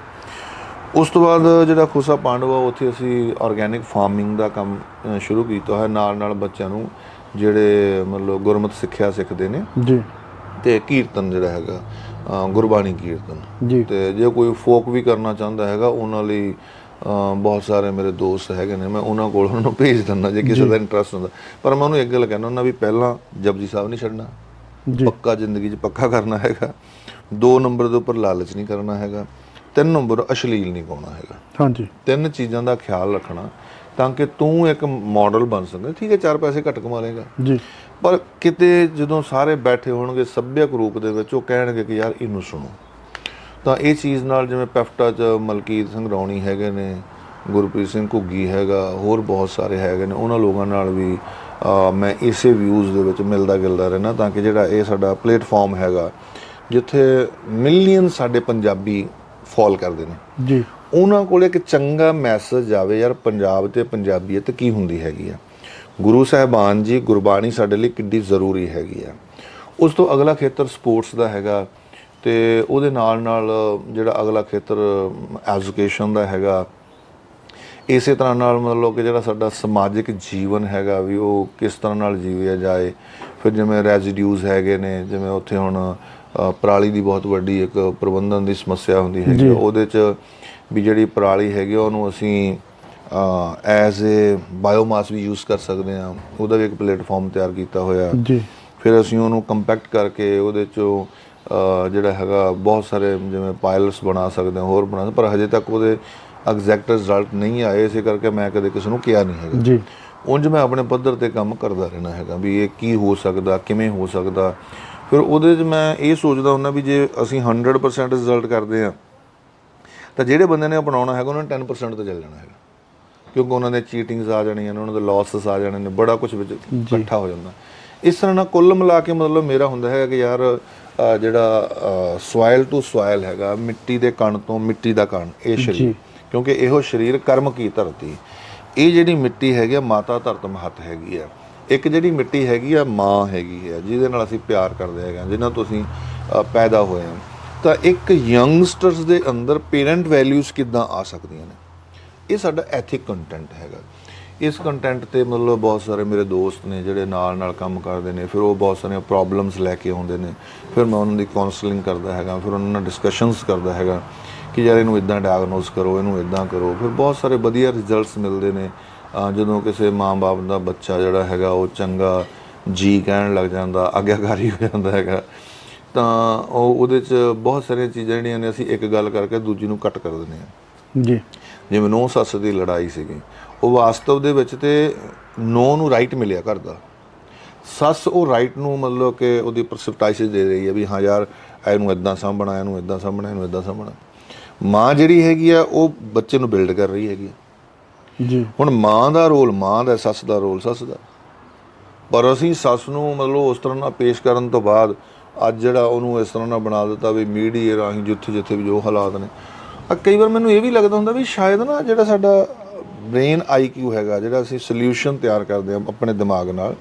ਉਸ ਤੋਂ ਬਾਅਦ ਜਿਹੜਾ ਖੁਸਾ ਪਾਂਡਵਾ ਉੱਥੇ ਅਸੀਂ ਆਰਗੇਨਿਕ ਫਾਰਮਿੰਗ ਦਾ ਕੰਮ ਸ਼ੁਰੂ ਕੀਤਾ ਹੈ ਨਾਲ ਨਾਲ ਬੱਚਿਆਂ ਨੂੰ ਜਿਹੜੇ ਮਤਲਬ ਗੁਰਮਤ ਸਿੱਖਿਆ ਸਿੱਖਦੇ ਨੇ। ਜੀ। ਤੇ ਕੀਰਤਨ ਜਿਹੜਾ ਹੈਗਾ ਗੁਰਬਾਣੀ ਕੀਰਤਨ। ਜੀ। ਤੇ ਜੇ ਕੋਈ ਫੋਕ ਵੀ ਕਰਨਾ ਚਾਹੁੰਦਾ ਹੈਗਾ ਉਹਨਾਂ ਲਈ ਬਹੁਤ ਸਾਰੇ ਮੇਰੇ ਦੋਸਤ ਹੈਗੇ ਨੇ ਮੈਂ ਉਹਨਾਂ ਕੋਲ ਉਹਨਾਂ ਨੂੰ ਭੇਜ ਦਿੰਦਾ ਜੇ ਕਿਸੇ ਦਾ ਇੰਟਰਸਟ ਹੁੰਦਾ। ਪਰ ਮੈਂ ਉਹਨੂੰ ਇੱਕ ਗੱਲ ਕਹਿਣਾ ਹੁੰਦਾ ਵੀ ਪਹਿਲਾਂ ਜਪਜੀ ਸਾਹਿਬ ਨਹੀਂ ਛੱਡਣਾ। ਪੱਕਾ ਜ਼ਿੰਦਗੀ 'ਚ ਪੱਕਾ ਕਰਨਾ ਹੈਗਾ। ਦੋ ਨੰਬਰ ਦੇ ਉੱਪਰ ਲਾਲਚ ਨਹੀਂ ਕਰਨਾ ਹੈਗਾ। ਤਿੰਨ ਨੰਬਰ ਅਸ਼ਲੀਲ ਨਹੀਂ ਪਾਉਣਾ ਹੈਗਾ। ਹਾਂਜੀ। ਤਿੰਨ ਚੀਜ਼ਾਂ ਦਾ ਖਿਆਲ ਰੱਖਣਾ ਤਾਂ ਕਿ ਤੂੰ ਇੱਕ ਮਾਡਲ ਬਣ ਸਕੇ ਠੀਕ ਹੈ ਚਾਰ ਪੈਸੇ ਘੱਟ ਕਮਾ ਲੇਗਾ ਜੀ। ਪਰ ਕਿਤੇ ਜਦੋਂ ਸਾਰੇ ਬੈਠੇ ਹੋਣਗੇ ਸੱਭਿਅਕ ਰੂਪ ਦੇ ਵਿੱਚ ਉਹ ਕਹਿਣਗੇ ਕਿ ਯਾਰ ਇਹਨੂੰ ਸੁਣੋ। ਤਾਂ ਇਹ ਚੀਜ਼ ਨਾਲ ਜਿਵੇਂ ਪੈਫਟਾ ਚ ਮਲਕੀਤ ਸਿੰਘ ਰੌਣੀ ਹੈਗੇ ਨੇ ਗੁਰਪ੍ਰੀਤ ਸਿੰਘ ਘੁੱਗੀ ਹੈਗਾ ਹੋਰ ਬਹੁਤ ਸਾਰੇ ਹੈਗੇ ਨੇ ਉਹਨਾਂ ਲੋਕਾਂ ਨਾਲ ਵੀ ਮੈਂ ਇਸੇ ਵਿਊਜ਼ ਦੇ ਵਿੱਚ ਮਿਲਦਾ ਗਿਲਦਾ ਰਹਿਣਾ ਤਾਂ ਕਿ ਜਿਹੜਾ ਇਹ ਸਾਡਾ ਪਲੇਟਫਾਰਮ ਹੈਗਾ ਜਿੱਥੇ ਮਿਲੀਅਨ ਸਾਡੇ ਪੰਜਾਬੀ ਫਾਲ ਕਰਦੇ ਨੇ। ਜੀ। ਉਹਨਾਂ ਕੋਲ ਇੱਕ ਚੰਗਾ ਮੈਸੇਜ ਜਾਵੇ ਯਾਰ ਪੰਜਾਬ ਤੇ ਪੰਜਾਬੀਅਤ ਕੀ ਹੁੰਦੀ ਹੈਗੀ ਆ? ਗੁਰੂ ਸਾਹਿਬਾਨ ਜੀ ਗੁਰਬਾਣੀ ਸਾਡੇ ਲਈ ਕਿੰਨੀ ਜ਼ਰੂਰੀ ਹੈਗੀ ਆ। ਉਸ ਤੋਂ ਅਗਲਾ ਖੇਤਰ ਸਪੋਰਟਸ ਦਾ ਹੈਗਾ ਤੇ ਉਹਦੇ ਨਾਲ ਨਾਲ ਜਿਹੜਾ ਅਗਲਾ ਖੇਤਰ ਐਜੂਕੇਸ਼ਨ ਦਾ ਹੈਗਾ। ਇਸੇ ਤਰ੍ਹਾਂ ਨਾਲ ਮਤਲਬ ਕਿ ਜਿਹੜਾ ਸਾਡਾ ਸਮਾਜਿਕ ਜੀਵਨ ਹੈਗਾ ਵੀ ਉਹ ਕਿਸ ਤਰ੍ਹਾਂ ਨਾਲ ਜੀਵਿਆ ਜਾਏ। ਫਿਰ ਜਿਵੇਂ ਰੈਜ਼ੀਡਿਊਜ਼ ਹੈਗੇ ਨੇ ਜਿਵੇਂ ਉੱਥੇ ਹੁਣ ਪਰਾਲੀ ਦੀ ਬਹੁਤ ਵੱਡੀ ਇੱਕ ਪ੍ਰਬੰਧਨ ਦੀ ਸਮੱਸਿਆ ਹੁੰਦੀ ਹੈਗੀ। ਉਹਦੇ ਚ ਵੀ ਜਿਹੜੀ ਪਰਾਲੀ ਹੈਗੀ ਉਹਨੂੰ ਅਸੀਂ ਐਜ਼ ਅ ਬਾਇਓਮਾਸ ਵੀ ਯੂਜ਼ ਕਰ ਸਕਦੇ ਹਾਂ ਉਹਦਾ ਵੀ ਇੱਕ ਪਲੇਟਫਾਰਮ ਤਿਆਰ ਕੀਤਾ ਹੋਇਆ। ਜੀ। ਫਿਰ ਅਸੀਂ ਉਹਨੂੰ ਕੰਪੈਕਟ ਕਰਕੇ ਉਹਦੇ ਚੋਂ ਜਿਹੜਾ ਹੈਗਾ ਬਹੁਤ ਸਾਰੇ ਜਿਵੇਂ ਪਾਇਲਟਸ ਬਣਾ ਸਕਦੇ ਹਾਂ ਹੋਰ ਬਣਾ ਪਰ ਹਜੇ ਤੱਕ ਉਹਦੇ ਐਗਜ਼ੈਕਟ ਰਿਜ਼ਲਟ ਨਹੀਂ ਆਏ ਇਸੇ ਕਰਕੇ ਮੈਂ ਕਦੇ ਕਿਸੇ ਨੂੰ ਕਿਹਾ ਨਹੀਂ ਹੈਗਾ। ਜੀ। ਉਂਝ ਮੈਂ ਆਪਣੇ ਪੱਧਰ ਤੇ ਕੰਮ ਕਰਦਾ ਰਹਿਣਾ ਹੈਗਾ ਵੀ ਇਹ ਕੀ ਹੋ ਸਕਦਾ ਕਿਵੇਂ ਹੋ ਸਕਦਾ। ਫਿਰ ਉਹਦੇ 'ਚ ਮੈਂ ਇਹ ਸੋਚਦਾ ਹੁੰਦਾ ਵੀ ਜੇ ਅਸੀਂ 100% ਰਿਜ਼ਲਟ ਕਰਦੇ ਆ ਤਾਂ ਜਿਹੜੇ ਬੰਦੇ ਨੇ ਅਪਣਾਉਣਾ ਹੈਗਾ ਉਹਨਾਂ ਨੇ 10% ਤੇ ਚੱਲ ਜਾਣਾ ਹੈਗਾ। ਕਿਉਂਕਿ ਉਹਨਾਂ ਦੇ ਚੀਟਿੰਗਸ ਆ ਜਾਣੀਆਂ ਨੇ ਉਹਨਾਂ ਦੇ ਲਾਸਸ ਆ ਜਾਣੇ ਨੇ ਬੜਾ ਕੁਝ ਵਿੱਚ ਇਕੱਠਾ ਹੋ ਜਾਂਦਾ। ਇਸ ਤਰ੍ਹਾਂ ਨਾਲ ਕੁੱਲ ਮਿਲਾ ਕੇ ਮਤਲਬ ਮੇਰਾ ਹੁੰਦਾ ਹੈ ਕਿ ਯਾਰ ਜਿਹੜਾ ਸੋਇਲ ਟੂ ਸੋਇਲ ਹੈਗਾ ਮਿੱਟੀ ਦੇ ਕਣ ਤੋਂ ਮਿੱਟੀ ਦਾ ਕਣ ਇਹ ਸਰੀਰ। ਕਿਉਂਕਿ ਇਹੋ ਸਰੀਰ ਕਰਮ ਕੀ ਧਰਤੀ। ਇਹ ਜਿਹੜੀ ਮਿੱਟੀ ਹੈਗੀ ਆ ਮਾਤਾ ਧਰਤ ਮਹਤ ਹੈਗੀ ਆ। ਇੱਕ ਜਿਹੜੀ ਮਿੱਟੀ ਹੈਗੀ ਆ, ਮਾਂ ਹੈਗੀ ਆ, ਜਿਹਦੇ ਨਾਲ ਅਸੀਂ ਪਿਆਰ ਕਰਦੇ ਹੈਗੇ ਆ ਜਿਨ੍ਹਾਂ ਤੋਂ ਅਸੀਂ ਪੈਦਾ ਹੋਏ ਹਾਂ ਤਾਂ ਇੱਕ ਯੰਗਸਟਰਸ ਦੇ ਅੰਦਰ ਪੇਰੈਂਟ ਵੈਲਿਊਜ਼ ਕਿੱਦਾਂ ਆ ਸਕਦੀਆਂ ਨੇ? ਇਹ ਸਾਡਾ ਐਥਿਕ ਕੰਟੈਂਟ ਹੈਗਾ। ਇਸ ਕੰਟੈਂਟ ਤੇ ਮਤਲਬ ਬਹੁਤ ਸਾਰੇ ਮੇਰੇ ਦੋਸਤ ਨੇ ਜਿਹੜੇ ਨਾਲ ਨਾਲ ਕੰਮ ਕਰਦੇ ਨੇ, ਫਿਰ ਉਹ ਬਹੁਤ ਸਾਰੀਆਂ ਪ੍ਰੋਬਲਮਸ ਲੈ ਕੇ ਆਉਂਦੇ ਨੇ। ਫਿਰ ਮੈਂ ਉਹਨਾਂ ਦੀ ਕਾਉਂਸਲਿੰਗ ਕਰਦਾ ਹੈਗਾ, ਫਿਰ ਉਹਨਾਂ ਨਾਲ ਡਿਸਕਸ਼ਨਸ ਕਰਦਾ ਹੈਗਾ ਕਿ ਯਾਰ ਇਹਨੂੰ ਇਦਾਂ ਡਾਇਗਨੋਸ ਕਰੋ, ਇਹਨੂੰ ਇਦਾਂ ਕਰੋ। ਫਿਰ ਬਹੁਤ ਸਾਰੇ ਵਧੀਆ ਰਿਜ਼ਲਟਸ ਮਿਲਦੇ ਨੇ। ਜਦੋਂ ਕਿਸੇ ਮਾਂ-ਬਾਪ ਦਾ ਬੱਚਾ ਜਿਹੜਾ ਹੈਗਾ ਉਹ ਚੰਗਾ ਜੀ ਕਹਿਣ ਲੱਗ ਜਾਂਦਾ ਆਗਿਆਕਾਰੀ ਹੋ ਜਾਂਦਾ ਹੈਗਾ ਤਾਂ ਉਹ ਉਹਦੇ 'ਚ ਬਹੁਤ ਸਾਰੀਆਂ ਚੀਜ਼ਾਂ ਜਿਹੜੀਆਂ ਨੇ ਅਸੀਂ ਇੱਕ ਗੱਲ ਕਰਕੇ ਦੂਜੀ ਨੂੰ ਕੱਟ ਕਰ ਦਿੰਦੇ ਹਾਂ। ਜੀ। ਜਿਵੇਂ ਨੌ ਸੱਸ ਦੀ ਲੜਾਈ ਸੀਗੀ ਉਹ ਵਾਸਤਵ ਦੇ ਵਿੱਚ ਤੇ ਨੌ ਨੂੰ ਰਾਈਟ ਮਿਲਿਆ ਘਰ ਦਾ। ਸੱਸ ਉਹ ਰਾਈਟ ਨੂੰ ਮਤਲਬ ਕਿ ਉਹਦੀ ਪਰਸਪਟਾਈਸਿਸ ਦੇ ਰਹੀ ਹੈ ਵੀ ਹਾਂ ਯਾਰ ਇਹਨੂੰ ਇਦਾਂ ਸਾਂਭਣਾ ਇਹਨੂੰ ਇਦਾਂ ਸਾਂਭਣਾ ਇਹਨੂੰ ਇਦਾਂ ਸਾਂਭਣਾ। ਮਾਂ ਜਿਹੜੀ ਹੈਗੀ ਆ ਉਹ ਬੱਚੇ ਨੂੰ ਬਿਲਡ ਕਰ ਰਹੀ ਹੈਗੀ। ਜੀ। ਹੁਣ ਮਾਂ ਦਾ ਰੋਲ, ਮਾਂ ਦਾ, ਸੱਸ ਦਾ ਰੋਲ, ਸੱਸ ਦਾ। ਪਰ ਅਸੀਂ ਸੱਸ ਨੂੰ ਮਤਲਬ ਉਸ ਤਰ੍ਹਾਂ ਨਾਲ ਪੇਸ਼ ਕਰਨ ਤੋਂ ਬਾਅਦ ਅੱਜ ਜਿਹੜਾ ਉਹਨੂੰ ਇਸ ਤਰ੍ਹਾਂ ਨਾਲ ਬਣਾ ਦਿੱਤਾ ਵੀ ਮੀਡੀਆ ਰਾਹੀਂ ਜਿੱਥੇ ਜਿੱਥੇ ਵੀ ਜੋ ਹਾਲਾਤ ਨੇ। ਆ ਕਈ ਵਾਰ ਮੈਨੂੰ ਇਹ ਵੀ ਲੱਗਦਾ ਹੁੰਦਾ ਵੀ ਸ਼ਾਇਦ ਨਾ ਜਿਹੜਾ ਸਾਡਾ ਬ੍ਰੇਨ ਆਈਕਿਊ ਹੈਗਾ, ਜਿਹੜਾ ਅਸੀਂ ਸੋਲੂਸ਼ਨ ਤਿਆਰ ਕਰਦੇ ਹਾਂ ਆਪਣੇ ਦਿਮਾਗ ਨਾਲ,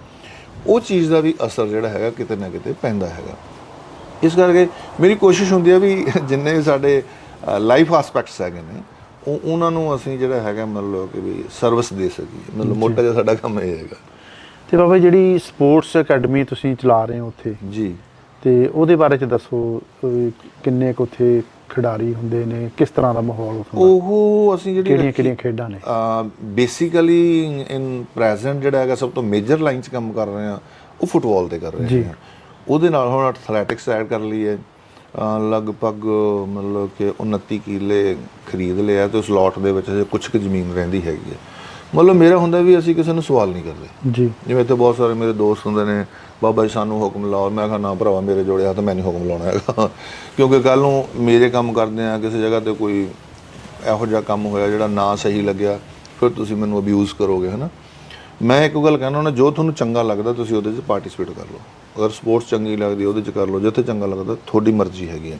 ਉਹ ਚੀਜ਼ ਦਾ ਵੀ ਅਸਰ ਜਿਹੜਾ ਹੈਗਾ ਕਿਤੇ ਨਾ ਕਿਤੇ ਪੈਂਦਾ ਹੈਗਾ। ਇਸ ਕਰਕੇ ਮੇਰੀ ਕੋਸ਼ਿਸ਼ ਹੁੰਦੀ ਹੈ ਵੀ ਜਿੰਨੇ ਸਾਡੇ ਲਾਈਫ ਐਸਪੈਕਟਸ ਹੈਗੇ ਨੇ ਉਹ ਉਹਨਾਂ ਨੂੰ ਅਸੀਂ ਜਿਹੜਾ ਹੈਗਾ ਮਤਲਬ ਕਿ ਵੀ ਸਰਵਿਸ ਦੇ ਸਕੀਏ। ਮਤਲਬ ਮੋਟਾ ਜਿਹਾ ਸਾਡਾ ਕੰਮ ਇਹ ਹੈਗਾ। ਤੇ ਬਾਬਾ ਜਿਹੜੀ ਸਪੋਰਟਸ ਅਕੈਡਮੀ ਤੁਸੀਂ ਚਲਾ ਰਹੇ ਹੋ ਉੱਥੇ ਜੀ। ਤੇ ਉਹਦੇ ਬਾਰੇ ਚ ਦੱਸੋ ਕਿੰਨੇ ਕੁ ਉੱਥੇ ਖਿਡਾਰੀ ਹੁੰਦੇ ਨੇ ਕਿਸ ਤਰ੍ਹਾਂ ਦਾ ਮਾਹੌਲ ਉੱਥੋਂ ਦਾ ਉਹ ਅਸੀਂ ਜਿਹੜੀ ਕਿਹੜੀਆਂ ਕਿਹੜੀਆਂ ਖੇਡਾਂ ਨੇ? ਬੇਸਿਕਲੀ ਇਨ ਪ੍ਰੈਜ਼ੈਂਟ ਜਿਹੜਾ ਹੈਗਾ ਸਭ ਤੋਂ ਮੇਜਰ ਲਾਈਨ 'ਚ ਕੰਮ ਕਰ ਰਹੇ ਆ ਉਹ ਫੁੱਟਬਾਲ ਤੇ ਕਰ ਰਹੇ ਜੀ। ਹਾਂ। ਉਹਦੇ ਨਾਲ ਹੁਣ ਐਥਲੈਟਿਕਸ ਐਡ ਕਰ ਲਈ ਹੈ ਲਗਭਗ ਮਤਲਬ ਕਿ 29 ਕਿੱਲੇ ਖਰੀਦ ਲਿਆ ਤੇ ਉਸ ਲੋਟ ਦੇ ਵਿੱਚ ਅਜੇ ਕੁਝ ਕੁ ਜ਼ਮੀਨ ਰਹਿੰਦੀ ਹੈਗੀ ਹੈ। ਮਤਲਬ ਮੇਰਾ ਹੁੰਦਾ ਵੀ ਅਸੀਂ ਕਿਸੇ ਨੂੰ ਸਵਾਲ ਨਹੀਂ ਕਰਦੇ। ਜੀ। ਜਿਵੇਂ ਇੱਥੇ ਬਹੁਤ ਸਾਰੇ ਮੇਰੇ ਦੋਸਤ ਹੁੰਦੇ ਨੇ ਬਾਬਾ ਜੀ ਸਾਨੂੰ ਹੁਕਮ ਲਾਓ। ਮੈਂ ਕਿਹਾ ਨਾ ਭਰਾਵਾ ਮੇਰੇ ਜੋੜੇ ਹੱਥ ਮੈਂ ਨਹੀਂ ਹੁਕਮ ਲਾਉਣਾ ਹੈਗਾ। ਕਿਉਂਕਿ ਕੱਲ ਨੂੰ ਮੇਰੇ ਕੰਮ ਕਰਦੇ ਆ ਕਿਸੇ ਜਗ੍ਹਾ ਤੇ ਕੋਈ ਇਹੋ ਜਿਹਾ ਕੰਮ ਹੋਇਆ ਜਿਹੜਾ ਨਾ ਸਹੀ ਲੱਗਿਆ ਫਿਰ ਤੁਸੀਂ ਮੈਨੂੰ ਅਬਿਊਜ਼ ਕਰੋਗੇ ਹਨਾ? ਮੈਂ ਇੱਕ ਗੱਲ ਕਹਿਣਾ ਹੁੰਦਾ ਜੋ ਤੁਹਾਨੂੰ ਚੰਗਾ ਲੱਗਦਾ ਤੁਸੀਂ ਉਹਦੇ 'ਚ ਪਾਰਟਿਸਿਪੇਟ ਕਰ ਲਓ। ਅਗਰ ਸਪੋਰਟਸ ਚੰਗੀ ਲੱਗਦੀ ਉਹਦੇ 'ਚ ਕਰ ਲਓ ਜਿੱਥੇ ਚੰਗਾ ਲੱਗਦਾ ਤੁਹਾਡੀ ਮਰਜ਼ੀ ਹੈਗੀ ਹੈ।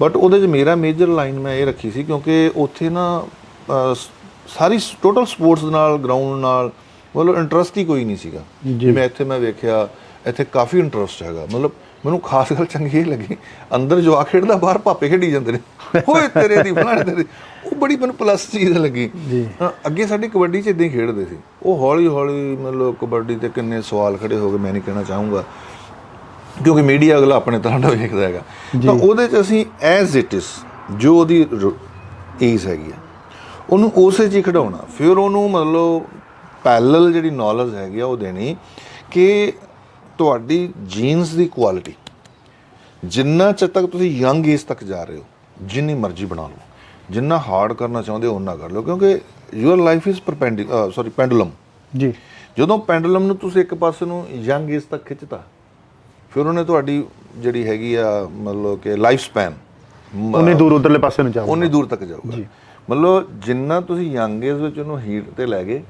ਬਟ ਉਹਦੇ 'ਚ ਮੇਰਾ ਮੇਜਰ ਲਾਈਨ ਮੈਂ ਇਹ ਰੱਖੀ ਸੀ ਕਿਉਂਕਿ ਉੱਥੇ ਨਾ ਅਹ, ਸ- ਸਾਰੀ ਟੋਟਲ ਸਪੋਰਟਸ ਨਾਲ ਗਰਾਊਂਡ ਨਾਲ ਮਤਲਬ ਇੰਟਰਸਟ ਹੀ ਕੋਈ ਨਹੀਂ ਸੀਗਾ। ਜਿਵੇਂ ਇੱਥੇ ਮੈਂ ਵੇਖਿਆ ਇੱਥੇ ਕਾਫੀ ਇੰਟਰਸਟ ਹੈਗਾ। ਮਤਲਬ ਮੈਨੂੰ ਖਾਸ ਗੱਲ ਚੰਗੀ ਇਹ ਲੱਗੀ ਅੰਦਰ ਜੋ ਆ ਖੇਡਦਾ ਬਾਹਰ ਭਾਪੇ ਖੇਡੀ ਜਾਂਦੇ ਨੇ। ਓਏ ਤੇਰੇ ਦੀ ਫਲਾਣੇ ਤੇਰੇ ਉਹ ਬੜੀ ਮੈਨੂੰ ਪਲੱਸ ਚੀਜ਼ ਲੱਗੀ। ਹਾਂ, ਅੱਗੇ ਸਾਡੀ ਕਬੱਡੀ 'ਚ ਇਦਾਂ ਹੀ ਖੇਡਦੇ ਸੀ। ਉਹ ਹੌਲੀ ਹੌਲੀ ਮਤਲਬ ਕਬੱਡੀ ਤੇ ਕਿੰਨੇ ਸਵਾਲ ਖੜੇ ਹੋ ਗਏ ਮੈਂ ਨਹੀਂ ਕਹਿਣਾ ਚਾਹੂੰਗਾ। ਕਿਉਂਕਿ ਮੀਡੀਆ ਅਗਲਾ ਆਪਣੇ ਤਰ੍ਹਾਂ ਦਾ ਵੇਖਦਾ ਹੈਗਾ। ਤਾਂ ਉਹਦੇ 'ਚ ਅਸੀਂ ਐਜ਼ ਇਟ ਇਜ਼ ਜੋ ਉਹਦੀ ਏਜ ਹੈਗੀ ਆ ਉਹਨੂੰ ਉਸੇ 'ਚ ਹੀ ਖਿਡਾਉਣਾ। ਫਿਰ ਉਹਨੂੰ ਮਤਲਬ ਪੈਰਲਲ ਜਿਹੜੀ ਨੌਲੇਜ ਹੈਗੀ ਆ ਉਹ ਦੇਣੀ ਕਿ ਤੁਹਾਡੀ ਜੀਨਸ ਦੀ ਕੁਆਲਿਟੀ ਜਿੰਨਾ ਚਿਰ ਤੱਕ ਤੁਸੀਂ ਯੰਗ ਏਜ ਤੱਕ ਜਾ ਰਹੇ ਹੋ ਜਿੰਨੀ ਮਰਜ਼ੀ ਬਣਾ ਲਓ। ਜਿੰਨਾ ਹਾਰਡ ਕਰਨਾ ਚਾਹੁੰਦੇ ਹੋ ਉਹਨਾਂ ਕਰ ਲਓ ਕਿਉਂਕਿ ਯੂਅਰ ਲਾਈਫ ਇਜ਼ ਪਰਪੈਂਡੀ ਸੌਰੀ ਪੈਂਡੂਲਮ ਜੀ। ਜਦੋਂ ਪੈਂਡੂਲਮ ਨੂੰ ਤੁਸੀਂ ਇੱਕ ਪਾਸੇ ਨੂੰ ਯੰਗ ਏਜ ਤੱਕ ਖਿੱਚਤਾ ਫਿਰ ਉਹਨੇ ਤੁਹਾਡੀ ਜਿਹੜੀ ਹੈਗੀ ਆ ਮਤਲਬ ਕਿ ਲਾਈਫ ਸਪੈਨ ਉਹਨੇ ਦੂਰ ਉਧਰਲੇ ਪਾਸੇ ਨੂੰ ਜਾਓ ਉਨੀ ਦੂਰ ਤੱਕ ਜਾਊਗਾ। ਮਤਲਬ ਜਿੰਨਾ ਤੁਸੀਂ ਯੰਗ ਏਜ ਵਿੱਚ ਉਹਨੂੰ ਹੀਟ ਤੇ ਲੈ ਗਏ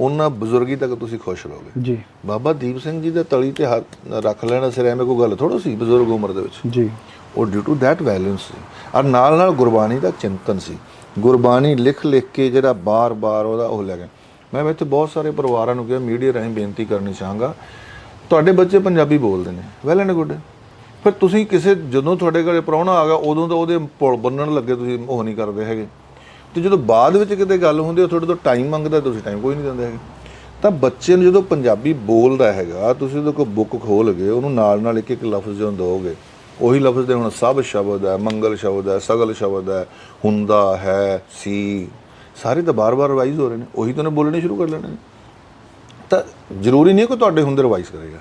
ਉਹਨਾਂ ਬਜ਼ੁਰਗੀ ਤੱਕ ਤੁਸੀਂ ਖੁਸ਼ ਰਹੋਗੇ। ਜੀ। ਬਾਬਾ ਦੀਪ ਸਿੰਘ ਜੀ ਦੇ ਤਲੀ ਤੇ ਹੱਥ ਰੱਖ ਲੈਣਾ ਸਿਰ ਐਵੇਂ ਕੋਈ ਗੱਲ ਥੋੜਾ ਸੀ ਬਜ਼ੁਰਗ ਉਮਰ ਦੇ ਵਿੱਚ? ਜੀ। ਉਹ ਡਿਊ ਟੂ ਥੈਟ ਵੈਲੈਂਸ ਸੀ। ਔਰ ਨਾਲ ਨਾਲ ਗੁਰਬਾਣੀ ਦਾ ਚਿੰਤਨ ਸੀ। ਗੁਰਬਾਣੀ ਲਿਖ ਲਿਖ ਕੇ ਜਿਹੜਾ ਬਾਰ-ਬਾਰ ਉਹਦਾ ਉਹ ਲੈ ਗਿਆ ਮੈਂ ਇੱਥੇ ਬਹੁਤ ਸਾਰੇ ਪਰਿਵਾਰਾਂ ਨੂੰ ਕਿਹਾ ਮੀਡੀਆ ਰਾਹੀਂ ਬੇਨਤੀ ਕਰਨੀ ਚਾਹਾਂਗਾ, ਤੁਹਾਡੇ ਬੱਚੇ ਪੰਜਾਬੀ ਬੋਲਦੇ ਨੇ। ਵੈਲ ਐਂਡ ਗੁੱਡ ਫਿਰ ਤੁਸੀਂ ਕਿਸੇ, ਜਦੋਂ ਤੁਹਾਡੇ ਘਰੇ ਪ੍ਰਾਹੁਣਾ ਆ ਗਿਆ, ਉਦੋਂ ਤਾਂ ਉਹਦੇ ਪੁਲ ਬੰਨਣ ਲੱਗੇ ਤੁਸੀਂ, ਉਹ ਨਹੀਂ ਕਰਦੇ ਹੈਗੇ। ਤੇ ਜਦੋਂ ਬਾਅਦ ਵਿੱਚ ਕਿਤੇ ਗੱਲ ਹੁੰਦੀ ਹੈ, ਤੁਹਾਡੇ ਤੋਂ ਟਾਈਮ ਮੰਗਦਾ, ਤੁਸੀਂ ਟਾਈਮ ਕੋਈ ਨਹੀਂ ਦਿੰਦੇ ਹੈਗੇ। ਤਾਂ ਬੱਚੇ ਨੂੰ ਜਦੋਂ ਪੰਜਾਬੀ ਬੋਲਦਾ ਹੈਗਾ, ਤੁਸੀਂ ਉਹਦੇ ਕੋਲ ਬੁੱਕ ਖੋਲ ਗਏ, ਉਹਨੂੰ ਨਾਲ ਨਾਲ ਇੱਕ ਇੱਕ ਲਫ਼ਜ਼ ਜਦੋਂ ਦੋਗੇ ਉਹੀ ਲਫ਼ਜ਼ ਦੇ ਹੁਣ ਸਭ ਸ਼ਬਦ ਹੈ, ਮੰਗਲ ਸ਼ਬਦ ਹੈ, ਸਗਲ ਸ਼ਬਦ ਹੈ, ਹੁੰਦਾ ਹੈ, ਸੀ। ਸਾਰੇ ਤਾਂ ਬਾਰ-ਬਾਰ ਰਿਵਾਈਜ਼ ਹੋ ਰਹੇ ਨੇ, ਉਹੀ ਤਾਂ ਉਹਨੇ ਬੋਲਣੇ ਸ਼ੁਰੂ ਕਰ ਲੈਣੇ ਨੇ। ਤਾਂ ਜ਼ਰੂਰੀ ਨਹੀਂ ਕਿ ਤੁਹਾਡੇ ਹੁੰਦੇ ਰਿਵਾਈਜ਼ ਕਰੇਗਾ।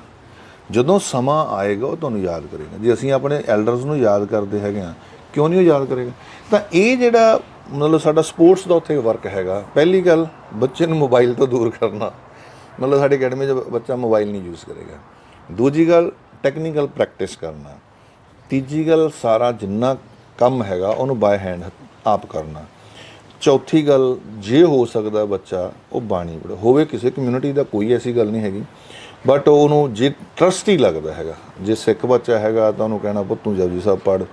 ਜਦੋਂ ਸਮਾਂ ਆਏਗਾ, ਉਹ ਤੁਹਾਨੂੰ ਯਾਦ ਕਰੇਗਾ। ਜੇ ਅਸੀਂ ਆਪਣੇ ਐਲਡਰਸ ਨੂੰ ਯਾਦ ਕਰਦੇ ਹੈਗੇ ਆ ਕਿਉਂ ਨਹੀਂ ਉਹ ਯਾਦ ਕਰੇਗਾ? ਤਾਂ ਇਹ ਜਿਹੜਾ ਮਤਲਬ ਸਾਡਾ ਸਪੋਰਟਸ ਦਾ ਉੱਥੇ ਵਰਕ ਹੈਗਾ, ਪਹਿਲੀ ਗੱਲ ਬੱਚੇ ਨੂੰ ਮੋਬਾਈਲ ਤੋਂ ਦੂਰ ਕਰਨਾ। ਮਤਲਬ ਸਾਡੀ ਅਕੈਡਮੀ 'ਚ ਬੱਚਾ ਮੋਬਾਈਲ ਨਹੀਂ ਯੂਜ਼ ਕਰੇਗਾ। ਦੂਜੀ ਗੱਲ ਟੈਕਨੀਕਲ ਪ੍ਰੈਕਟਿਸ ਕਰਨਾ। ਤੀਜੀ ਗੱਲ ਸਾਰਾ ਜਿੰਨਾ ਕੰਮ ਹੈਗਾ ਉਹਨੂੰ ਬਾਏ ਹੈਂਡ ਆਪ ਕਰਨਾ। ਚੌਥੀ ਗੱਲ, ਜੇ ਹੋ ਸਕਦਾ ਬੱਚਾ ਉਹ ਬਾਣੀ ਪੜ੍ਹੇ। ਹੋਵੇ ਕਿਸੇ ਕਮਿਊਨਿਟੀ ਦਾ ਕੋਈ ਐਸੀ ਗੱਲ ਨਹੀਂ ਹੈਗੀ ਬਟ ਉਹਨੂੰ ਜੇ ਟਰਸਟੀ ਲੱਗਦਾ ਹੈਗਾ, ਜੇ ਸਿੱਖ ਬੱਚਾ ਹੈਗਾ ਤਾਂ ਉਹਨੂੰ ਕਹਿਣਾ, ਪੁੱਤ ਤੂੰ ਜਪਜੀ ਸਾਹਿਬ ਪੜ੍ਹ।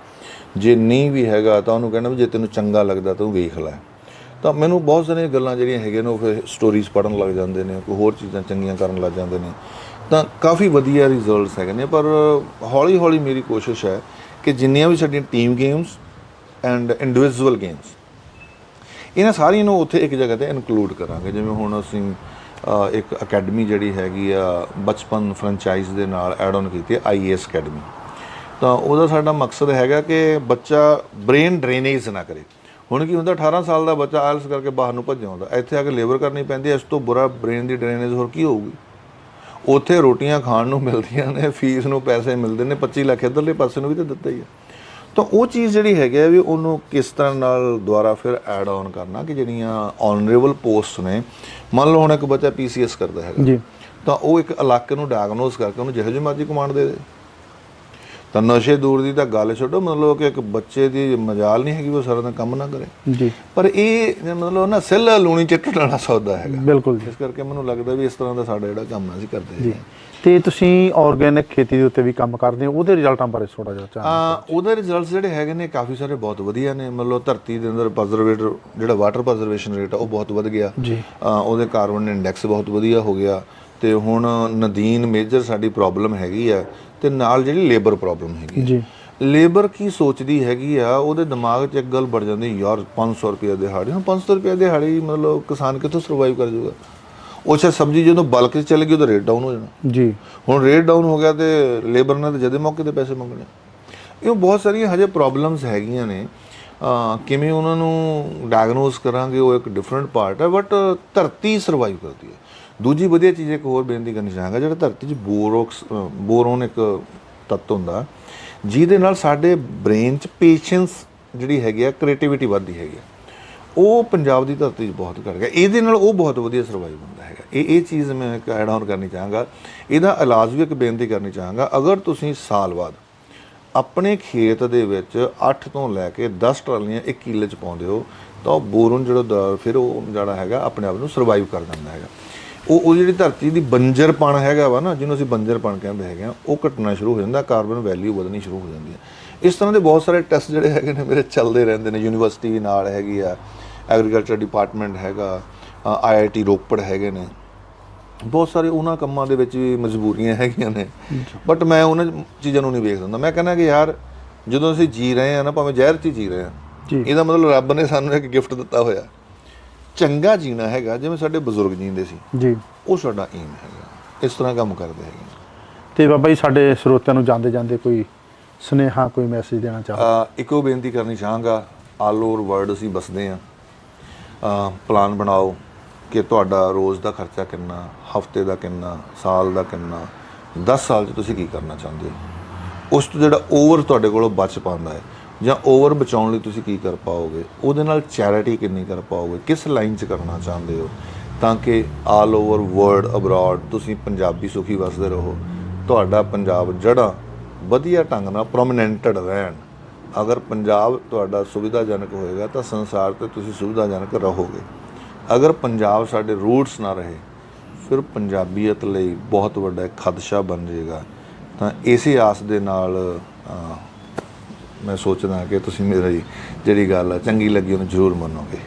ਜੇ ਨਹੀਂ ਵੀ ਹੈਗਾ ਤਾਂ ਉਹਨੂੰ ਕਹਿਣਾ ਵੀ ਜੇ ਤੈਨੂੰ ਚੰਗਾ ਲੱਗਦਾ ਤੂੰ ਵੇਖ ਲੈ। ਤਾਂ ਮੈਨੂੰ ਬਹੁਤ ਸਾਰੀਆਂ ਗੱਲਾਂ ਜਿਹੜੀਆਂ ਹੈਗੀਆਂ ਨੇ ਉਹ ਫਿਰ ਸਟੋਰੀਜ਼ ਪੜਨ ਲੱਗ ਜਾਂਦੇ ਨੇ, ਕੋਈ ਹੋਰ ਚੀਜ਼ਾਂ ਚੰਗੀਆਂ ਕਰਨ ਲੱਗ ਜਾਂਦੇ ਨੇ। ਤਾਂ ਕਾਫੀ ਵਧੀਆ ਰਿਜ਼ਲਟਸ ਹੈਗੇ ਨੇ, ਪਰ ਹੌਲੀ ਹੌਲੀ ਮੇਰੀ ਕੋਸ਼ਿਸ਼ ਹੈ ਕਿ ਜਿੰਨੀਆਂ ਵੀ ਸਾਡੀਆਂ team games and individual games ਇਹਨਾਂ ਸਾਰੀਆਂ ਨੂੰ ਉੱਥੇ ਇੱਕ ਜਗ੍ਹਾ ਤੇ ਇਨਕਲੂਡ ਕਰਾਂਗੇ। ਜਿਵੇਂ ਹੁਣ ਅਸੀਂ ਇੱਕ ਅਕੈਡਮੀ ਜਿਹੜੀ ਹੈਗੀ ਆ, ਬਚਪਨ ਫਰੈਂਚਾਈਜ਼ ਦੇ ਨਾਲ ਐਡ ਆਨ ਕੀਤੀ ਹੈ ਆਈਏਐਸ ਅਕੈਡਮੀ ਤਾਂ ਉਹਦਾ ਸਾਡਾ ਮਕਸਦ ਹੈਗਾ ਕਿ ਬੱਚਾ ਬ੍ਰੇਨ ਡਰੇਨੇਜ ਨਾ ਕਰੇ। ਹੁਣ ਕੀ ਹੁੰਦਾ 18 ਸਾਲ ਦਾ ਬੱਚਾ ਆਇਲਸ ਕਰਕੇ ਬਾਹਰ ਨੂੰ ਭੱਜ ਆਉਂਦਾ ਇੱਥੇ ਆ ਕੇ ਲੇਬਰ ਕਰਨੀ ਪੈਂਦੀ ਹੈ, ਇਸ ਤੋਂ ਬੁਰਾ ਬ੍ਰੇਨ ਦੀ ਡਰੇਨੇਜ ਹੋਰ ਕੀ ਹੋਊਗੀ? ਉੱਥੇ ਰੋਟੀਆਂ ਖਾਣ ਨੂੰ ਮਿਲਦੀਆਂ ਨੇ ਫੀਸ ਨੂੰ ਪੈਸੇ ਮਿਲਦੇ ਨੇ 25 ਲੱਖ ਇੱਧਰਲੇ ਪਾਸੇ ਨੂੰ ਵੀ ਤਾਂ ਦਿੱਤਾ ਹੀ ਆ। ਤਾਂ ਉਹ ਚੀਜ਼ ਜਿਹੜੀ ਹੈਗੀ ਆ ਵੀ ਉਹਨੂੰ ਕਿਸ ਤਰ੍ਹਾਂ ਨਾਲ ਦੁਬਾਰਾ ਫਿਰ ਐਡ ਆਨ ਕਰਨਾ ਕਿ ਜਿਹੜੀਆਂ ਆਨਰੇਬਲ ਪੋਸਟ ਨੇ ਮੰਨ ਲਓ ਹੁਣ ਇੱਕ ਬੱਚਾ ਪੀਸੀਐਸ ਕਰਦਾ ਹੈਗਾ। ਜੀ। ਤਾਂ ਉਹ ਇੱਕ ਇਲਾਕੇ ਨੂੰ ਡਾਇਗਨੋਸ ਕਰਕੇ ਉਹਨੂੰ ਜਿਹੋ ਜਿਹੀ ਮਰਜ਼ੀ ਕਮਾਂਡ ਦੇ ਦੇ। ਤਾਂ ਨਸ਼ੇ ਦੂਰ ਦੀ ਤਾਂ ਗੱਲ ਛੱਡੋ ਮਤਲਬ ਕਿ ਇੱਕ ਬੱਚੇ ਦੀ ਮਜਾਲ ਨਹੀਂ ਹੈਗੀ ਉਹ ਸਾਰਾ ਦਿਨ ਕੰਮ ਨਾ ਕਰੇ। ਜੀ। ਪਰ ਇਹ ਮਤਲਬ ਨਾ ਸਿੱਲ ਲੂਣੀ ਚਿੱਟਣ ਵਾਲਾ ਸੌਦਾ ਹੈਗਾ। ਬਿਲਕੁਲ ਇਸ ਕਰਕੇ ਮੈਨੂੰ ਲੱਗਦਾ ਵੀ ਇਸ ਤਰ੍ਹਾਂ ਦਾ ਸਾਡਾ ਜਿਹੜਾ ਕੰਮ ਅਸੀਂ ਕਰਦੇ ਹਾਂ। ਤੇ ਤੁਸੀਂ ਆਰਗੇਨਿਕ ਖੇਤੀ ਦੇ ਉੱਤੇ ਵੀ ਕੰਮ ਕਰਦੇ ਹੋ ਉਹਦੇ ਰਿਜ਼ਲਟਾਂ ਬਾਰੇ ਥੋੜਾ ਜਿਹਾ ਚਾਹ। ਉਹਦੇ ਰਿਜ਼ਲਟਸ ਜਿਹੜੇ ਹੈਗੇ ਨੇ ਕਾਫੀ ਸਾਰੇ ਬਹੁਤ ਵਧੀਆ ਨੇ। ਮਤਲਬ ਧਰਤੀ ਦੇ ਅੰਦਰ ਪ੍ਰਜ਼ਰਵੇਟਰ ਜਿਹੜਾ ਵਾਟਰ ਪ੍ਰਜ਼ਰਵੇਸ਼ਨ ਰੇਟ ਆ ਉਹ ਬਹੁਤ ਵਧ ਗਿਆ। ਜੀ। ਉਹਦੇ ਕਾਰਬਨ ਇੰਡੈਕਸ ਬਹੁਤ ਵਧੀਆ ਹੋ ਗਿਆ। ਤੇ ਹੁਣ ਨਦੀਨ ਮੇਜਰ ਸਾਡੀ ਪ੍ਰੋਬਲਮ ਹੈਗੀ ਆ ਤੇ ਨਾਲ ਜਿਹੜੀ ਲੇਬਰ ਪ੍ਰੋਬਲਮ ਹੈਗੀ। ਜੀ। ਲੇਬਰ ਕੀ ਸੋਚਦੀ ਹੈਗੀ ਆ ਉਹਦੇ ਦਿਮਾਗ 'ਚ ਇੱਕ ਗੱਲ ਵੜ ਜਾਂਦੀ ਯਾਰ 500 ਰੁਪਏ ਦਿਹਾੜੀ ਹੁਣ 500 ਰੁਪਏ ਦਿਹਾੜੀ ਮਤਲਬ ਕਿਸਾਨ ਕਿੱਥੋਂ ਸਰਵਾਈਵ ਕਰ ਜਾਊਗਾ? ਉਹ ਅੱਛਾ ਸਬਜ਼ੀ ਜਦੋਂ ਬਲਕ 'ਚ ਚੱਲ ਗਈ ਉਹਦਾ ਰੇਟ ਡਾਊਨ ਹੋ ਜਾਣਾ। ਜੀ। ਹੁਣ ਰੇਟ ਡਾਊਨ ਹੋ ਗਿਆ ਤੇ ਲੇਬਰ ਨੇ ਤਾਂ ਜਦੇ ਮੌਕੇ ਤੇ ਪੈਸੇ ਮੰਗਣੇ। ਇਹ ਬਹੁਤ ਸਾਰੀਆਂ ਹਜੇ ਪ੍ਰੋਬਲਮਸ ਹੈਗੀਆਂ ਨੇ। ਅਹ ਕਿਵੇਂ ਉਹਨਾਂ ਨੂੰ ਡਾਇਗਨੋਸ ਕਰਾਂਗੇ ਉਹ ਇੱਕ ਡਿਫਰੈਂਟ ਪਾਰਟ ਹੈ ਬਟ ਧਰਤੀ ਸਰਵਾਈਵ ਕਰਦੀ ਹੈ। ਦੂਜੀ ਵਧੀਆ ਚੀਜ਼ ਇੱਕ ਹੋਰ ਬੇਨਤੀ ਕਰਨੀ ਚਾਹਾਂਗਾ, ਜਿਹੜਾ ਧਰਤੀ 'ਚ ਬੋਰੋਕਸ ਬੋਰੋਨ ਇੱਕ ਤੱਤ ਹੁੰਦਾ, ਜਿਹਦੇ ਨਾਲ ਸਾਡੇ ਬ੍ਰੇਨ 'ਚ ਪੇਸ਼ੈਂਸ ਜਿਹੜੀ ਹੈਗੀ ਆ, ਕ੍ਰੀਏਟੀਵਿਟੀ ਵੱਧਦੀ ਹੈਗੀ ਆ। ਉਹ ਪੰਜਾਬ ਦੀ ਧਰਤੀ 'ਚ ਬਹੁਤ ਘਟ ਗਿਆ। ਇਹਦੇ ਨਾਲ ਉਹ ਬਹੁਤ ਵਧੀਆ ਸਰਵਾਈਵ ਹੁੰਦਾ ਹੈਗਾ। ਇਹ ਇਹ ਚੀਜ਼ ਮੈਂ ਇੱਕ ਐਡ ਆਨ ਕਰਨੀ ਚਾਹਾਂਗਾ। ਇਹਦਾ ਇਲਾਜ ਵੀ ਇੱਕ ਬੇਨਤੀ ਕਰਨੀ ਚਾਹਾਂਗਾ। ਅਗਰ ਤੁਸੀਂ ਸਾਲ ਬਾਅਦ ਆਪਣੇ ਖੇਤ ਦੇ ਵਿੱਚ 8 ਤੋਂ ਲੈ ਕੇ 10 ਟਰਾਲੀਆਂ ਇੱਕ ਕਿੱਲੇ 'ਚ ਪਾਉਂਦੇ ਹੋ, ਤਾਂ ਉਹ ਬੋਰਨ ਜਿਹੜਾ ਦ- ਫਿਰ ਉਹ ਜਿਹੜਾ ਹੈਗਾ, ਆਪਣੇ ਆਪ ਨੂੰ ਸਰਵਾਈਵ ਕਰ ਜਾਂਦਾ ਹੈਗਾ। ਉਹ ਉਹ ਜਿਹੜੀ ਧਰਤੀ ਦੀ ਬੰਜਰਪਣ ਹੈਗਾ ਵਾ ਨਾ ਜਿਹਨੂੰ ਅਸੀਂ ਬੰਜਰਪਣ ਕਹਿੰਦੇ ਹੈਗੇ ਆ ਉਹ ਘਟਣਾ ਸ਼ੁਰੂ ਹੋ ਜਾਂਦਾ ਕਾਰਬਨ ਵੈਲਿਊ ਵਧਣੀ ਸ਼ੁਰੂ ਹੋ ਜਾਂਦੀ ਹੈ। ਇਸ ਤਰ੍ਹਾਂ ਦੇ ਬਹੁਤ ਸਾਰੇ ਟੈਸਟ ਜਿਹੜੇ ਹੈਗੇ ਨੇ ਮੇਰੇ ਚੱਲਦੇ ਰਹਿੰਦੇ ਨੇ। ਯੂਨੀਵਰਸਿਟੀ ਨਾਲ ਹੈਗੀ ਆ ਐਗਰੀਕਲਚਰ ਡਿਪਾਰਟਮੈਂਟ ਹੈਗਾ ਆਈਆਈਟੀ ਰੋਪੜ ਹੈਗੇ ਨੇ। ਬਹੁਤ ਸਾਰੇ ਉਹਨਾਂ ਕੰਮਾਂ ਦੇ ਵਿੱਚ ਵੀ ਮਜਬੂਰੀਆਂ ਹੈਗੀਆਂ ਨੇ। ਬਟ ਮੈਂ ਉਹਨਾਂ ਚੀਜ਼ਾਂ ਨੂੰ ਨਹੀਂ ਵੇਖ ਹੁੰਦਾ ਮੈਂ ਕਹਿੰਦਾ ਕਿ ਯਾਰ ਜਦੋਂ ਅਸੀਂ ਜੀ ਰਹੇ ਆ ਨਾ ਭਾਵੇਂ ਜ਼ਹਿਰ 'ਚ ਹੀ ਜੀ ਰਹੇ ਆ ਇਹਦਾ ਮਤਲਬ ਰੱਬ ਨੇ ਸਾਨੂੰ ਇੱਕ ਗਿਫਟ ਦਿੱਤਾ ਹੋਇਆ। ਚੰਗਾ ਜੀਣਾ ਹੈਗਾ ਜਿਵੇਂ ਸਾਡੇ ਬਜ਼ੁਰਗ ਜੀਂਦੇ ਸੀ। ਜੀ। ਉਹ ਸਾਡਾ ਏਮ ਹੈਗਾ। ਇਸ ਤਰ੍ਹਾਂ ਕੰਮ ਕਰਦੇ ਹੈਗੇ ਤੇ ਬਾਬਾ ਜੀ ਸਾਡੇ ਸਰੋਤਿਆਂ ਨੂੰ ਜਾਂਦੇ ਜਾਂਦੇ ਕੋਈ ਸੁਨੇਹਾ ਕੋਈ ਮੈਸੇਜ ਦੇਣਾ ਚਾਹੋ? ਅ, ਇੱਕੋ ਬੇਨਤੀ ਕਰਨੀ ਚਾਹਾਂਗਾ ਆਲ ਓਵਰ ਵਰਲਡ ਅਸੀਂ ਬਸਦੇ ਆ ਪਲਾਨ ਬਣਾਓ ਕਿ ਤੁਹਾਡਾ ਰੋਜ਼ ਦਾ ਖਰਚਾ ਕਿੰਨਾ ਹਫ਼ਤੇ ਦਾ ਕਿੰਨਾ ਸਾਲ ਦਾ ਕਿੰਨਾ 10 ਸਾਲ 'ਚ ਤੁਸੀਂ ਕੀ ਕਰਨਾ ਚਾਹੁੰਦੇ ਹੋ? ਉਸ ਤੋਂ ਜਿਹੜਾ ਓਵਰ ਤੁਹਾਡੇ ਕੋਲੋਂ ਬਚ ਪਾਉਂਦਾ ਹੈ ਜਾਂ ਓਵਰ ਬਚਾਉਣ ਲਈ ਤੁਸੀਂ ਕੀ ਕਰ ਪਾਓਗੇ? ਉਹਦੇ ਨਾਲ ਚੈਰਿਟੀ ਕਿੰਨੀ ਕਰ ਪਾਓਗੇ? ਕਿਸ ਲਾਈਨ 'ਚ ਕਰਨਾ ਚਾਹੁੰਦੇ ਹੋ? ਤਾਂ ਕਿ ਆਲ ਓਵਰ ਵਰਲਡ ਅਬਰਾਡ ਤੁਸੀਂ ਪੰਜਾਬੀ ਸੁਖੀ ਵਸਦੇ ਰਹੋ। ਤੁਹਾਡਾ ਪੰਜਾਬ ਜੜ੍ਹਾਂ ਵਧੀਆ ਢੰਗ ਨਾਲ ਪ੍ਰੋਮਿਨੈਂਟਡ ਰਹਿਣ। ਅਗਰ ਪੰਜਾਬ ਤੁਹਾਡਾ ਸੁਵਿਧਾਜਨਕ ਹੋਏਗਾ ਤਾਂ ਸੰਸਾਰ ਤੇ ਤੁਸੀਂ ਸੁਵਿਧਾਜਨਕ ਰਹੋਗੇ। ਅਗਰ ਪੰਜਾਬ ਸਾਡੇ ਰੂਟਸ ਨਾ ਰਹੇ, ਫਿਰ ਪੰਜਾਬੀਅਤ ਲਈ ਬਹੁਤ ਵੱਡਾ ਖਦਸ਼ਾ ਬਣ ਜਾਏਗਾ। ਤਾਂ ਇਸੇ ਆਸ ਦੇ ਨਾਲ ਮੈਂ ਸੋਚਦਾ ਕਿ ਤੁਸੀਂ ਮੇਰੀ ਜਿਹੜੀ ਗੱਲ ਹੈ ਚੰਗੀ ਲੱਗੀ ਉਹਨੂੰ ਜ਼ਰੂਰ ਮੰਨੋਗੇ।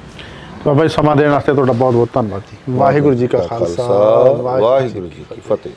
ਬਾਬਾ ਜੀ ਸਮਾਂ ਦੇਣ ਵਾਸਤੇ ਤੁਹਾਡਾ ਬਹੁਤ ਬਹੁਤ ਧੰਨਵਾਦ ਜੀ। ਵਾਹਿਗੁਰੂ ਜੀ ਕਾ ਖਾਲਸਾ ਵਾਹਿਗੁਰੂ ਜੀ ਕੀ ਫਤਿਹ।